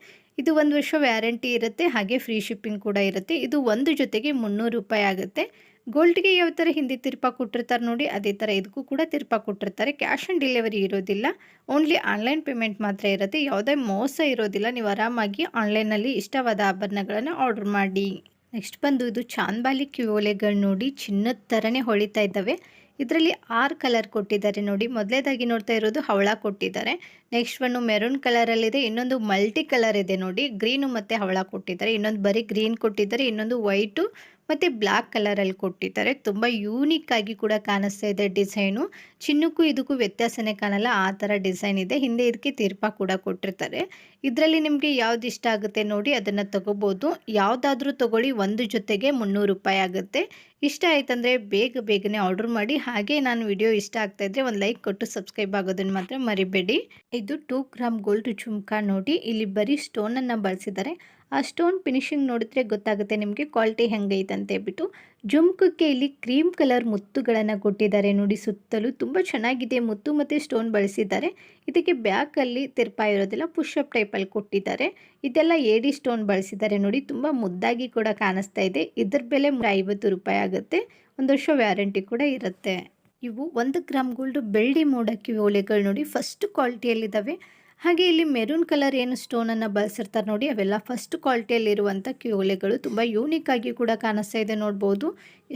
ಇದು ಒಂದು ವರ್ಷ ವ್ಯಾರಂಟಿ ಇರುತ್ತೆ, ಹಾಗೆ ಫ್ರೀ ಶಿಪ್ಪಿಂಗ್ ಕೂಡ ಇರುತ್ತೆ. ಇದು ಒಂದು ಜೊತೆಗೆ ಮುನ್ನೂರು ರೂಪಾಯಿ ಆಗುತ್ತೆ. ಗೋಲ್ಡ್ಗೆ ಯಾವ ಥರ ಹಿಂದೆ ತಿರ್ಪ ಕೊಟ್ಟಿರ್ತಾರೆ ನೋಡಿ, ಅದೇ ಥರ ಇದಕ್ಕೂ ಕೂಡ ತಿರ್ಪ ಕೊಟ್ಟಿರ್ತಾರೆ. ಕ್ಯಾಶ್ ಆನ್ ಡೆಲಿವರಿ ಇರೋದಿಲ್ಲ. ಓನ್ಲಿ ಆನ್ಲೈನ್ ಪೇಮೆಂಟ್ ಮಾತ್ರ ಇರುತ್ತೆ. ಯಾವುದೇ ಮೋಸ ಇರೋದಿಲ್ಲ. ನೀವು ಆರಾಮಾಗಿ ಆನ್ಲೈನಲ್ಲಿ ಇಷ್ಟವಾದ ಆಭರಣಗಳನ್ನು ಆರ್ಡರ್ ಮಾಡಿ. ನೆಕ್ಸ್ಟ್ ಬಂದು ಇದು ಚಾಂದ್ಬಾಲಿ ಕ್ಯೂಲೆಗಳು ನೋಡಿ, ಚಿನ್ನದ ಥರನೇ ಹೊಳಿತಾ ಇದ್ದಾವೆ. ಇದರಲ್ಲಿ ಆರು ಕಲರ್ ಕೊಟ್ಟಿದ್ದಾರೆ ನೋಡಿ. ಮೊದಲೇದಾಗಿ ನೋಡ್ತಾ ಇರೋದು ಹವಳ ಕೊಟ್ಟಿದ್ದಾರೆ. ನೆಕ್ಸ್ಟ್ ಒಂದು ಮೆರೂನ್ ಕಲರಲ್ಲಿದೆ, ಇನ್ನೊಂದು ಮಲ್ಟಿ ಕಲರ್ ಇದೆ ನೋಡಿ. ಗ್ರೀನು ಮತ್ತು ಹವಳ ಕೊಟ್ಟಿದ್ದಾರೆ. ಇನ್ನೊಂದು ಬರೀ ಗ್ರೀನ್ ಕೊಟ್ಟಿದ್ದಾರೆ, ಇನ್ನೊಂದು ವೈಟು ಮತ್ತು ಬ್ಲ್ಯಾಕ್ ಕಲರಲ್ಲಿ ಕೊಟ್ಟಿದ್ದಾರೆ. ತುಂಬ ಯೂನಿಕ್ ಆಗಿ ಕೂಡ ಕಾಣಿಸ್ತಾ ಇದೆ ಡಿಸೈನು ಚಿನ್ನಕ್ಕೂ ಇದಕ್ಕೂ ವ್ಯತ್ಯಾಸನೇ ಕಾಣಲ್ಲ, ಆ ಥರ ಡಿಸೈನ್ ಇದೆ. ಹಿಂದೆ ಇದಕ್ಕೆ ತೀರ್ಪ ಕೂಡ ಕೊಟ್ಟಿರ್ತಾರೆ. ಇದರಲ್ಲಿ ನಿಮಗೆ ಯಾವ್ದು ಇಷ್ಟ ಆಗುತ್ತೆ ನೋಡಿ, ಅದನ್ನು ತಗೋಬೋದು. ಯಾವುದಾದ್ರೂ ತಗೊಳ್ಳಿ, ಒಂದು ಜೊತೆಗೆ ಮುನ್ನೂರು ರೂಪಾಯಿ ಆಗುತ್ತೆ. ಇಷ್ಟ ಆಯ್ತಂದರೆ ಬೇಗ ಬೇಗನೆ ಆರ್ಡರ್ ಮಾಡಿ. ಹಾಗೆ ನಾನು ವಿಡಿಯೋ ಇಷ್ಟ ಆಗ್ತಾ ಇದ್ರೆ ಒಂದು ಲೈಕ್ ಕೊಟ್ಟು ಸಬ್ಸ್ಕ್ರೈಬ್ ಆಗೋದನ್ನು ಮಾತ್ರ ಮರಿಬೇಡಿ. ಇದು ಟೂ ಗ್ರಾಮ್ ಗೋಲ್ಡ್ ಚುಮ್ಕ ನೋಡಿ. ಇಲ್ಲಿ ಬರೀ ಸ್ಟೋನನ್ನು ಬಳಸಿದ್ದಾರೆ. ಆ ಸ್ಟೋನ್ ಫಿನಿಶಿಂಗ್ ನೋಡಿದ್ರೆ ಗೊತ್ತಾಗುತ್ತೆ ನಿಮಗೆ ಕ್ವಾಲಿಟಿ ಹೆಂಗೈತೆ ಅಂತ ಹೇಳ್ಬಿಟ್ಟು. ಜುಮ್ಕಕ್ಕೆ ಇಲ್ಲಿ ಕ್ರೀಮ್ ಕಲರ್ ಮುತ್ತುಗಳನ್ನು ಕೊಟ್ಟಿದ್ದಾರೆ ನೋಡಿ ಸುತ್ತಲೂ. ತುಂಬ ಚೆನ್ನಾಗಿದೆ ಮುತ್ತು ಮತ್ತು ಸ್ಟೋನ್ ಬಳಸಿದ್ದಾರೆ. ಇದಕ್ಕೆ ಬ್ಯಾಕಲ್ಲಿ ತಿರ್ಪಾ ಇರೋದಿಲ್ಲ ಪುಷಪ್ ಟೈಪಲ್ಲಿ ಕೊಟ್ಟಿದ್ದಾರೆ. ಇದೆಲ್ಲ ಏಡಿ ಸ್ಟೋನ್ ಬಳಸಿದ್ದಾರೆ ನೋಡಿ. ತುಂಬ ಮುದ್ದಾಗಿ ಕೂಡ ಕಾಣಿಸ್ತಾ ಇದೆ. ಇದ್ರ ಬೆಲೆ ಐವತ್ತು ರೂಪಾಯಿ ಆಗುತ್ತೆ. ಒಂದು ವರ್ಷ ವ್ಯಾರಂಟಿ ಕೂಡ ಇರುತ್ತೆ. ಇವು ಒಂದು ಗ್ರಾಮ್ ಗೋಲ್ಡ್ ಬೆಳ್ಳಿ ಮೋಡಕ್ಕೆ ಓಲೆಗಳು ನೋಡಿ. ಫಸ್ಟ್ ಕ್ವಾಲಿಟಿಯಲ್ಲಿದ್ದಾವೆ ಹಾಗೆ ಇಲ್ಲಿ ಮೆರೂನ್ ಕಲರ್ ಏನು ಸ್ಟೋನನ್ನು ಬಳಸಿರ್ತಾರೆ ನೋಡಿ, ಅವೆಲ್ಲ ಫಸ್ಟ್ ಕ್ವಾಲಿಟಿಯಲ್ಲಿರುವಂಥ ಕ್ಯೂಲೆಗಳು. ತುಂಬ ಯೂನಿಕ್ ಆಗಿ ಕೂಡ ಕಾಣಿಸ್ತಾ ಇದೆ ನೋಡ್ಬೋದು.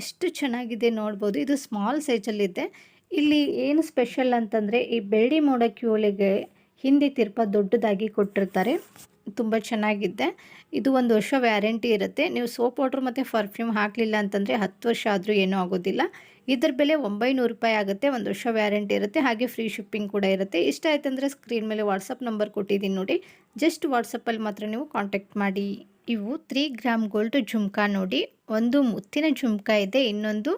ಎಷ್ಟು ಚೆನ್ನಾಗಿದೆ ನೋಡ್ಬೋದು. ಇದು ಸ್ಮಾಲ್ ಸೈಜಲ್ಲಿದೆ ಇಲ್ಲಿ ಏನು ಸ್ಪೆಷಲ್ ಅಂತಂದರೆ ಈ ಬೆಳ್ಳಿ ಮೋಡ ಕ್ಯೂಲೆಗೆ ಹಿಂದೆ ತಿರ್ಪ ದೊಡ್ಡದಾಗಿ ಕೊಟ್ಟಿರ್ತಾರೆ. ತುಂಬ ಚೆನ್ನಾಗಿದೆ. ಇದು ಒಂದು ವರ್ಷ ವ್ಯಾರಂಟಿ ಇರುತ್ತೆ. ನೀವು ಸೋಪ್ ವಾಟ್ರ್ ಮತ್ತು ಪರ್ಫ್ಯೂಮ್ ಹಾಕಲಿಲ್ಲ ಅಂತಂದರೆ ಹತ್ತು ವರ್ಷ ಆದರೂ ಏನೂ ಆಗೋದಿಲ್ಲ. ಇದ್ರ ಬೆಲೆ ಒಂಬೈನೂರು ರೂಪಾಯಿ ಆಗುತ್ತೆ. ಒಂದು ವರ್ಷ ವ್ಯಾರಂಟಿ ಇರುತ್ತೆ. ಹಾಗೆ ಫ್ರೀ ಶಿಪ್ಪಿಂಗ್ ಕೂಡ ಇರುತ್ತೆ. ಇಷ್ಟ ಆಯ್ತಂದರೆ ಸ್ಕ್ರೀನ್ ಮೇಲೆ ವಾಟ್ಸಪ್ ನಂಬರ್ ಕೊಟ್ಟಿದ್ದೀನಿ ನೋಡಿ. ಜಸ್ಟ್ ವಾಟ್ಸಪ್ಪಲ್ಲಿ ಮಾತ್ರ ನೀವು ಕಾಂಟ್ಯಾಕ್ಟ್ ಮಾಡಿ. ಇವು ತ್ರೀ ಗ್ರಾಮ್ ಗೋಲ್ಡ್ ಜುಮ್ಕಾ ನೋಡಿ. ಒಂದು ಮುತ್ತಿನ ಜುಮ್ಕಾ ಇದೆ. ಇನ್ನೊಂದು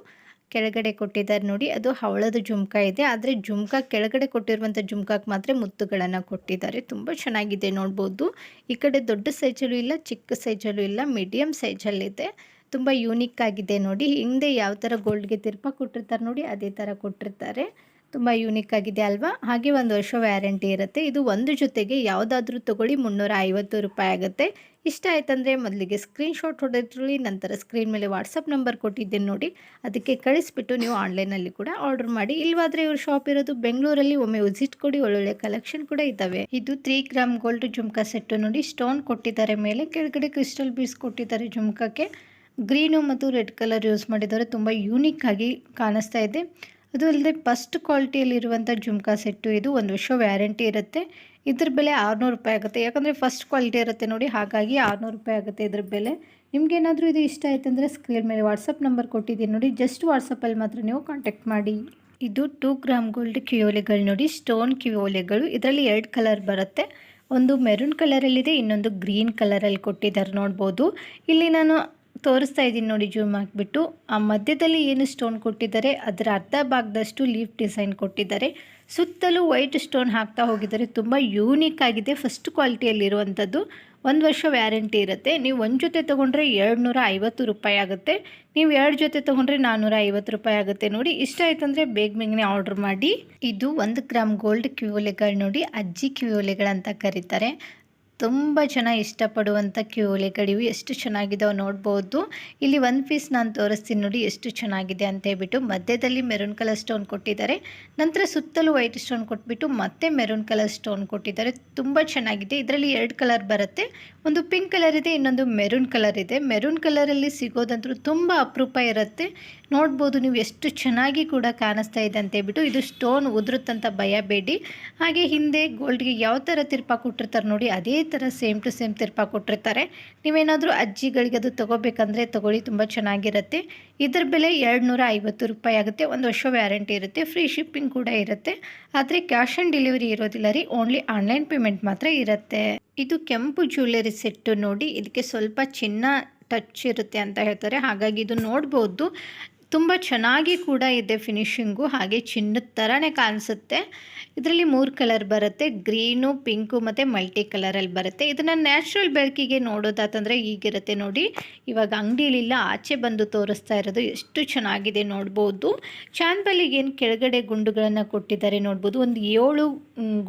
ಕೆಳಗಡೆ ಕೊಟ್ಟಿದ್ದಾರೆ ನೋಡಿ, ಅದು ಹವಳದ ಜುಮ್ಕಾ ಇದೆ. ಆದರೆ ಜುಮ್ಕಾ ಕೆಳಗಡೆ ಕೊಟ್ಟಿರುವಂಥ ಜುಮ್ಕಾಕ್ಕೆ ಮಾತ್ರ ಮುತ್ತುಗಳನ್ನು ಕೊಟ್ಟಿದ್ದಾರೆ. ತುಂಬ ಚೆನ್ನಾಗಿದೆ ನೋಡ್ಬೋದು. ಈ ಕಡೆ ದೊಡ್ಡ ಸೈಜಲ್ಲೂ ಇಲ್ಲ, ಚಿಕ್ಕ ಸೈಜಲ್ಲೂ ಇಲ್ಲ ಮೀಡಿಯಮ್ ಸೈಜಲ್ಲಿದೆ. ತುಂಬ ಯೂನಿಕ್ ಆಗಿದೆ ನೋಡಿ. ಹಿಂದೆ ಯಾವ ಥರ ಗೋಲ್ಡ್ಗೆ ತಿರ್ಪ ಕೊಟ್ಟಿರ್ತಾರೆ ನೋಡಿ, ಅದೇ ಥರ ಕೊಟ್ಟಿರ್ತಾರೆ. ತುಂಬ ಯೂನಿಕ್ ಆಗಿದೆ ಅಲ್ವಾ? ಹಾಗೆ ಒಂದು ವರ್ಷ ವ್ಯಾರಂಟಿ ಇರುತ್ತೆ. ಇದು ಒಂದು ಜೊತೆಗೆ ಯಾವುದಾದ್ರೂ ತೊಗೊಳ್ಳಿ ಮುನ್ನೂರ ಐವತ್ತು ರೂಪಾಯಿ ಆಗುತ್ತೆ. ಇಷ್ಟ ಆಯ್ತಂದರೆ ಮೊದಲಿಗೆ ಸ್ಕ್ರೀನ್ಶಾಟ್ ಹೊಡೆದ್ರಲ್ಲಿ, ನಂತರ ಸ್ಕ್ರೀನ್ ಮೇಲೆ ವಾಟ್ಸಪ್ ನಂಬರ್ ಕೊಟ್ಟಿದ್ದೇನೆ ನೋಡಿ. ಅದಕ್ಕೆ ಕಳಿಸ್ಬಿಟ್ಟು ನೀವು ಆನ್ಲೈನಲ್ಲಿ ಕೂಡ ಆರ್ಡರ್ ಮಾಡಿ. ಇಲ್ವಾದರೆ ಇವ್ರ ಶಾಪ್ ಇರೋದು ಬೆಂಗಳೂರಲ್ಲಿ, ಒಮ್ಮೆ ವಿಸಿಟ್ ಕೊಡಿ. ಒಳ್ಳೊಳ್ಳೆ ಕಲೆಕ್ಷನ್ ಕೂಡ ಇದ್ದಾವೆ. ಇದು three gram gold jhumka set ನೋಡಿ. ಸ್ಟೋನ್ ಕೊಟ್ಟಿದ್ದಾರೆ ಮೇಲೆ. ಕೆಳಗಡೆ ಕ್ರಿಸ್ಟಲ್ ಬೀಸ್ ಕೊಟ್ಟಿದ್ದಾರೆ ಜುಮ್ಕಕ್ಕೆ. ಗ್ರೀನು ಮತ್ತು ರೆಡ್ ಕಲರ್ ಯೂಸ್ ಮಾಡಿದ್ದಾರೆ. ತುಂಬ ಯೂನಿಕ್ ಆಗಿ ಕಾಣಿಸ್ತಾ ಇದೆ. ಅದು ಅಲ್ಲದೆ ಫಸ್ಟ್ ಕ್ವಾಲಿಟಿಯಲ್ಲಿರುವಂಥ ಜುಮ್ಕಾ ಸೆಟ್ಟು ಇದು ಒಂದು ವರ್ಷ ವ್ಯಾರಂಟಿ ಇರುತ್ತೆ. ಇದ್ರ ಬೆಲೆ ಆರುನೂರು ರೂಪಾಯಿ ಆಗುತ್ತೆ. ಯಾಕಂದರೆ ಫಸ್ಟ್ ಕ್ವಾಲಿಟಿ ಇರುತ್ತೆ ನೋಡಿ, ಹಾಗಾಗಿ ಆರುನೂರು ರೂಪಾಯಿ ಆಗುತ್ತೆ ಇದ್ರ ಬೆಲೆ. ನಿಮಗೇನಾದರೂ ಇದು ಇಷ್ಟ ಆಯ್ತು ಅಂದರೆ ಸ್ಕ್ರೀನ್ ಮೇಲೆ ವಾಟ್ಸಪ್ ನಂಬರ್ ಕೊಟ್ಟಿದ್ದೀನಿ ನೋಡಿ ಜಸ್ಟ್ ವಾಟ್ಸಪ್ಪಲ್ಲಿ ಮಾತ್ರ ನೀವು ಕಾಂಟ್ಯಾಕ್ಟ್ ಮಾಡಿ. ಇದು ಟೂ ಗ್ರಾಮ್ ಗೋಲ್ಡ್ ಕಿಯೋಲೆಗಳು ನೋಡಿ ಸ್ಟೋನ್ ಕಿಯೋಲೆಗಳು. ಇದರಲ್ಲಿ ಎರಡು ಕಲರ್ ಬರುತ್ತೆ. ಒಂದು ಮೆರೂನ್ ಕಲರಲ್ಲಿದೆ ಇನ್ನೊಂದು ಗ್ರೀನ್ ಕಲರಲ್ಲಿ ಕೊಟ್ಟಿದ್ದಾರೆ ನೋಡ್ಬೋದು. ಇಲ್ಲಿ ನಾನು ತೋರಿಸ್ತಾ ಇದ್ದೀನಿ ನೋಡಿ ಜೂಮ್ ಹಾಕ್ಬಿಟ್ಟು. ಆ ಮಧ್ಯದಲ್ಲಿ ಏನು ಸ್ಟೋನ್ ಕೊಟ್ಟಿದ್ದಾರೆ, ಅದರ ಅರ್ಧ ಭಾಗದಷ್ಟು ಲೀಫ್ ಡಿಸೈನ್ ಕೊಟ್ಟಿದ್ದಾರೆ. ಸುತ್ತಲೂ ವೈಟ್ ಸ್ಟೋನ್ ಹಾಕ್ತಾ ಹೋಗಿದ್ದಾರೆ. ತುಂಬ ಯೂನಿಕ್ ಆಗಿದೆ ಫಸ್ಟ್ ಕ್ವಾಲಿಟಿಯಲ್ಲಿರುವಂಥದ್ದು ಒಂದು ವರ್ಷ ವ್ಯಾರಂಟಿ ಇರುತ್ತೆ. ನೀವು ಒಂದು ಜೊತೆ ತೊಗೊಂಡ್ರೆ ಎರಡು ನೂರ ಐವತ್ತು ರೂಪಾಯಿ ಆಗುತ್ತೆ. ನೀವು ಎರಡು ಜೊತೆ ತೊಗೊಂಡ್ರೆ ನಾನ್ನೂರ ಐವತ್ತು ರೂಪಾಯಿ ಆಗುತ್ತೆ ನೋಡಿ. ಇಷ್ಟ ಆಯ್ತಂದರೆ ಬೇಗ ಬೇಗನೆ ಆರ್ಡ್ರ್ ಮಾಡಿ. ಇದು ಒಂದು ಗ್ರಾಮ್ ಗೋಲ್ಡ್ ಕ್ಯೂಲೆಗಳು ನೋಡಿ. ಅಜ್ಜಿ ಕ್ಯೂಲೆಗಳಂತ ಕರೀತಾರೆ. ತುಂಬ ಜನ ಇಷ್ಟಪಡುವಂಥ ಕ್ಯೂಲೆಗಳಿವು ಎಷ್ಟು ಚೆನ್ನಾಗಿದಾವೆ ನೋಡ್ಬೋದು. ಇಲ್ಲಿ ಒಂದು ಪೀಸ್ ನಾನು ತೋರಿಸ್ತೀನಿ ನೋಡಿ ಎಷ್ಟು ಚೆನ್ನಾಗಿದೆ ಅಂತ ಹೇಳ್ಬಿಟ್ಟು ಮಧ್ಯದಲ್ಲಿ ಮೆರೂನ್ ಕಲರ್ ಸ್ಟೋನ್ ಕೊಟ್ಟಿದ್ದಾರೆ. ನಂತರ ಸುತ್ತಲೂ ವೈಟ್ ಸ್ಟೋನ್ ಕೊಟ್ಬಿಟ್ಟು ಮತ್ತೆ ಮೆರೂನ್ ಕಲರ್ ಸ್ಟೋನ್ ಕೊಟ್ಟಿದ್ದಾರೆ. ತುಂಬ ಚೆನ್ನಾಗಿದೆ. ಇದರಲ್ಲಿ ಎರಡು ಕಲರ್ ಬರುತ್ತೆ. ಒಂದು ಪಿಂಕ್ ಕಲರ್ ಇದೆ, ಇನ್ನೊಂದು ಮೆರೂನ್ ಕಲರ್ ಇದೆ. ಮೆರೂನ್ ಕಲರಲ್ಲಿ ಸಿಗೋದಂತೂ ತುಂಬ ಅಪರೂಪ ಇರುತ್ತೆ. ನೋಡ್ಬೋದು ನೀವು ಎಷ್ಟು ಚೆನ್ನಾಗಿ ಕೂಡ ಕಾಣಿಸ್ತಾ ಇದೆ ಅಂತ ಹೇಳ್ಬಿಟ್ಟು ಇದು ಸ್ಟೋನ್ ಉದುರುತ್ತಂತ ಭಯ, ಬೇಡಿ. ಹಾಗೆ ಹಿಂದೆ ಗೋಲ್ಡ್ಗೆ ಯಾವ ಥರ ತಿರ್ಪಾ ಕೊಟ್ಟಿರ್ತಾರೆ ನೋಡಿ, ಅದೇ ಥರ ಸೇಮ್ ಟು ಸೇಮ್ ತಿರ್ಪಾ ಕೊಟ್ಟಿರ್ತಾರೆ. ನೀವೇನಾದರೂ ಅಜ್ಜಿಗಳಿಗೆ ಅದು ತೊಗೋಬೇಕಂದ್ರೆ ತೊಗೊಳ್ಳಿ, ತುಂಬ ಚೆನ್ನಾಗಿರುತ್ತೆ. ಇದರ ಬೆಲೆ ಎರಡು ನೂರ ಐವತ್ತು ರೂಪಾಯಿ ಆಗುತ್ತೆ. ಒಂದು ವರ್ಷ ವ್ಯಾರಂಟಿ ಇರುತ್ತೆ. ಫ್ರೀ ಶಿಪ್ಪಿಂಗ್ ಕೂಡ ಇರುತ್ತೆ. ಆದರೆ ಕ್ಯಾಶ್ ಆನ್ ಡೆಲಿವರಿ ಇರೋದಿಲ್ಲ ರೀ. ಓನ್ಲಿ ಆನ್ಲೈನ್ ಪೇಮೆಂಟ್ ಮಾತ್ರ ಇರುತ್ತೆ. ಇದು ಕೆಂಪು ಜ್ಯುವೆಲರಿ ಸೆಟ್ಟು ನೋಡಿ, ಇದಕ್ಕೆ ಸ್ವಲ್ಪ ಚಿನ್ನ ಟಚ್ ಇರುತ್ತೆ ಅಂತ ಹೇಳ್ತಾರೆ. ಹಾಗಾಗಿ ಇದು ನೋಡ್ಬೋದು. ತುಂಬ ಚೆನ್ನಾಗಿ ಕೂಡ ಇದೆ ಫಿನಿಶಿಂಗು ಹಾಗೆ ಚಿನ್ನದ ಥರನೇ ಕಾಣಿಸುತ್ತೆ. ಇದರಲ್ಲಿ ಮೂರು ಕಲರ್ ಬರುತ್ತೆ ಗ್ರೀನು ಪಿಂಕು ಮತ್ತು ಮಲ್ಟಿ ಕಲರಲ್ಲಿ ಬರುತ್ತೆ. ಇದನ್ನು ನ್ಯಾಚುರಲ್ ಬೆಳಕಿಗೆ ನೋಡೋದಾತಂದರೆ ಈಗಿರುತ್ತೆ ನೋಡಿ. ಇವಾಗ ಅಂಗಡಿಲಿಲ್ಲ ಆಚೆ ಬಂದು ತೋರಿಸ್ತಾ ಇರೋದು ಎಷ್ಟು ಚೆನ್ನಾಗಿದೆ ನೋಡ್ಬೋದು. ಚಾಂದಲಿಗೆ ಏನು ಕೆಳಗಡೆ ಗುಂಡುಗಳನ್ನು ಕೊಟ್ಟಿದ್ದಾರೆ ನೋಡ್ಬೋದು. ಒಂದು ಏಳು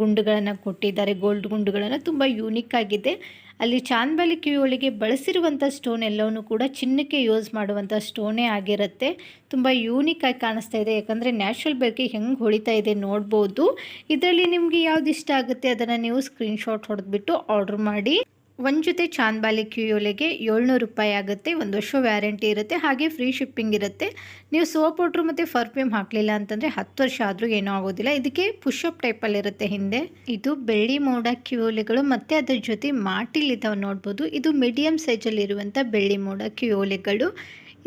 ಗುಂಡುಗಳನ್ನು ಕೊಟ್ಟಿದ್ದಾರೆ ಗೋಲ್ಡ್ ಗುಂಡುಗಳನ್ನು. ತುಂಬ ಯೂನಿಕ್ ಆಗಿದೆ. ಅಲ್ಲಿ ಚಾಂದ್ಬಲಿ ಕಿವಿಯೊಳಗೆ ಬಳಸಿರುವಂಥ ಸ್ಟೋನ್ ಎಲ್ಲವೂ ಕೂಡ ಚಿನ್ನಕ್ಕೆ ಯೂಸ್ ಮಾಡುವಂಥ ಸ್ಟೋನೇ ಆಗಿರುತ್ತೆ. ತುಂಬ ಯೂನಿಕ್ ಆಗಿ ಕಾಣಿಸ್ತಾ ಇದೆ. ಯಾಕಂದರೆ ನ್ಯಾಚುರಲ್ ಬೆಳಕಿಗೆ ಹೆಂಗೆ ಹೊಳಿತಾ ಇದೆ ನೋಡ್ಬೋದು. ಇದರಲ್ಲಿ ನಿಮಗೆ ಯಾವ್ದು ಇಷ್ಟ ಆಗುತ್ತೆ ಅದನ್ನು ನೀವು ಸ್ಕ್ರೀನ್ಶಾಟ್ ಹೊಡೆದ್ಬಿಟ್ಟು ಆರ್ಡ್ರ್ ಮಾಡಿ. ಒಂದು ಜೊತೆ ಚಾಂದ್ಬಾಲಿ ಕ್ಯೂಯೋಲೆಗೆ ಏಳ್ನೂರು ರೂಪಾಯಿ ಆಗುತ್ತೆ, ಒಂದು ವರ್ಷ ವ್ಯಾರಂಟಿ ಇರುತ್ತೆ, ಹಾಗೆ ಫ್ರೀ ಶಿಪ್ಪಿಂಗ್ ಇರುತ್ತೆ. ನೀವು ಸೋಪ್ ಪೌಡ್ರು ಮತ್ತು ಫರ್ಫ್ಯೂಮ್ ಹಾಕಲಿಲ್ಲ ಅಂತಂದರೆ ಹತ್ತು ವರ್ಷ ಆದರೂ ಏನೂ ಆಗೋದಿಲ್ಲ. ಇದಕ್ಕೆ ಪುಷಪ್ ಟೈಪಲ್ಲಿರುತ್ತೆ ಹಿಂದೆ. ಇದು ಬೆಳ್ಳಿ ಮೋಡ ಕ್ಯೂಯೋಲೆಗಳು ಮತ್ತು ಅದರ ಜೊತೆ ಮಾಟಿಲಿದ್ದಾವೆ ನೋಡ್ಬೋದು. ಇದು ಮೀಡಿಯಮ್ ಸೈಜಲ್ಲಿರುವಂಥ ಬೆಳ್ಳಿ ಮೋಡ ಕ್ಯೂಯೋಲೆಗಳು.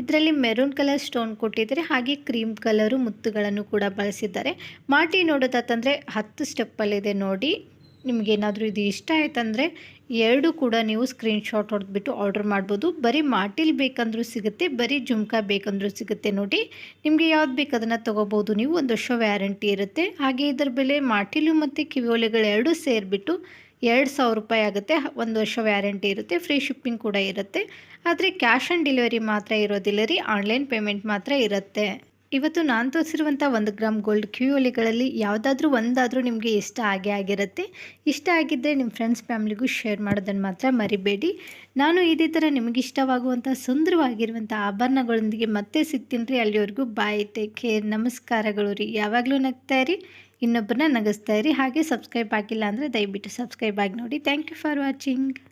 ಇದರಲ್ಲಿ ಮೆರೂನ್ ಕಲರ್ ಸ್ಟೋನ್ ಕೊಟ್ಟಿದ್ದಾರೆ, ಹಾಗೆ ಕ್ರೀಮ್ ಕಲರು ಮುತ್ತುಗಳನ್ನು ಕೂಡ ಬಳಸಿದ್ದಾರೆ. ಮಾಟಿ ನೋಡೋದಾತಂದರೆ ಹತ್ತು ಸ್ಟೆಪ್ಪಲ್ಲಿದೆ ನೋಡಿ. ನಿಮಗೇನಾದರೂ ಇದು ಇಷ್ಟ ಆಯ್ತಂದರೆ ಎರಡು ಕೂಡ ನೀವು ಸ್ಕ್ರೀನ್ಶಾಟ್ ಹೊಡೆದ್ಬಿಟ್ಟು ಆರ್ಡರ್ ಮಾಡ್ಬೋದು. ಬರೀ ಮಾಟಿಲ್ ಬೇಕಂದ್ರೂ ಸಿಗುತ್ತೆ, ಬರೀ ಜುಮ್ಕಾ ಬೇಕಂದ್ರೂ ಸಿಗುತ್ತೆ ನೋಡಿ. ನಿಮಗೆ ಯಾವ್ದು ಬೇಕು ಅದನ್ನು ತೊಗೋಬೋದು. ನೀವು ಒಂದು ವರ್ಷ ವ್ಯಾರಂಟಿ ಇರುತ್ತೆ. ಹಾಗೆ ಇದರ ಬೆಲೆ ಮಾಟಿಲು ಮತ್ತು ಕಿವಿಯೋಲೆಗಳು ಎರಡೂ ಸೇರಿಬಿಟ್ಟು ಎರಡು ಸಾವಿರ ರೂಪಾಯಿ ಆಗುತ್ತೆ. ಒಂದು ವರ್ಷ ವ್ಯಾರಂಟಿ ಇರುತ್ತೆ ಫ್ರೀ ಶಿಪ್ಪಿಂಗ್ ಕೂಡ ಇರುತ್ತೆ. ಆದರೆ ಕ್ಯಾಶ್ ಆನ್ ಡೆಲಿವರಿ ಮಾತ್ರ ಇರೋದಿಲ್ಲ ರೀ ಆನ್ಲೈನ್ ಪೇಮೆಂಟ್ ಮಾತ್ರ ಇರುತ್ತೆ. ಇವತ್ತು ನಾನು ತೋರಿಸಿರುವಂಥ ಒಂದು ಗ್ರಾಮ್ ಗೋಲ್ಡ್ ಕ್ಯೂಲಿಗಳಲ್ಲಿ ಯಾವುದಾದ್ರೂ ಒಂದಾದರೂ ನಿಮಗೆ ಇಷ್ಟ ಆಗೇ ಆಗಿರುತ್ತೆ. ಇಷ್ಟ ಆಗಿದ್ದರೆ ನಿಮ್ಮ ಫ್ರೆಂಡ್ಸ್, ಫ್ಯಾಮಿಲಿಗೂ ಶೇರ್ ಮಾಡೋದನ್ನು ಮಾತ್ರ ಮರಿಬೇಡಿ. ನಾನು ಇದೇ ಥರ ನಿಮಗೆ ಇಷ್ಟವಾಗುವಂಥ ಸುಂದರವಾಗಿರುವಂಥ ಆಭರಣಗಳೊಂದಿಗೆ ಮತ್ತೆ ಸಿಗ್ತೀನಿ ರೀ. ಅಲ್ಲಿವರೆಗೂ ಬಾಯ್ ಟೇಕ್ ಕೇರ್ ನಮಸ್ಕಾರಗಳು ರೀ. ಯಾವಾಗಲೂ ನಗ್ತಾ ಇರಿ. ಇನ್ನೊಬ್ಬರನ್ನ ನಗಿಸ್ತಾ ಇರಿ. ಹಾಗೆ ಸಬ್ಸ್ಕ್ರೈಬ್ ಆಗಿಲ್ಲ ಅಂದರೆ ದಯವಿಟ್ಟು ಸಬ್ಸ್ಕ್ರೈಬ್ ಆಗಿ ನೋಡಿ. Thank you for watching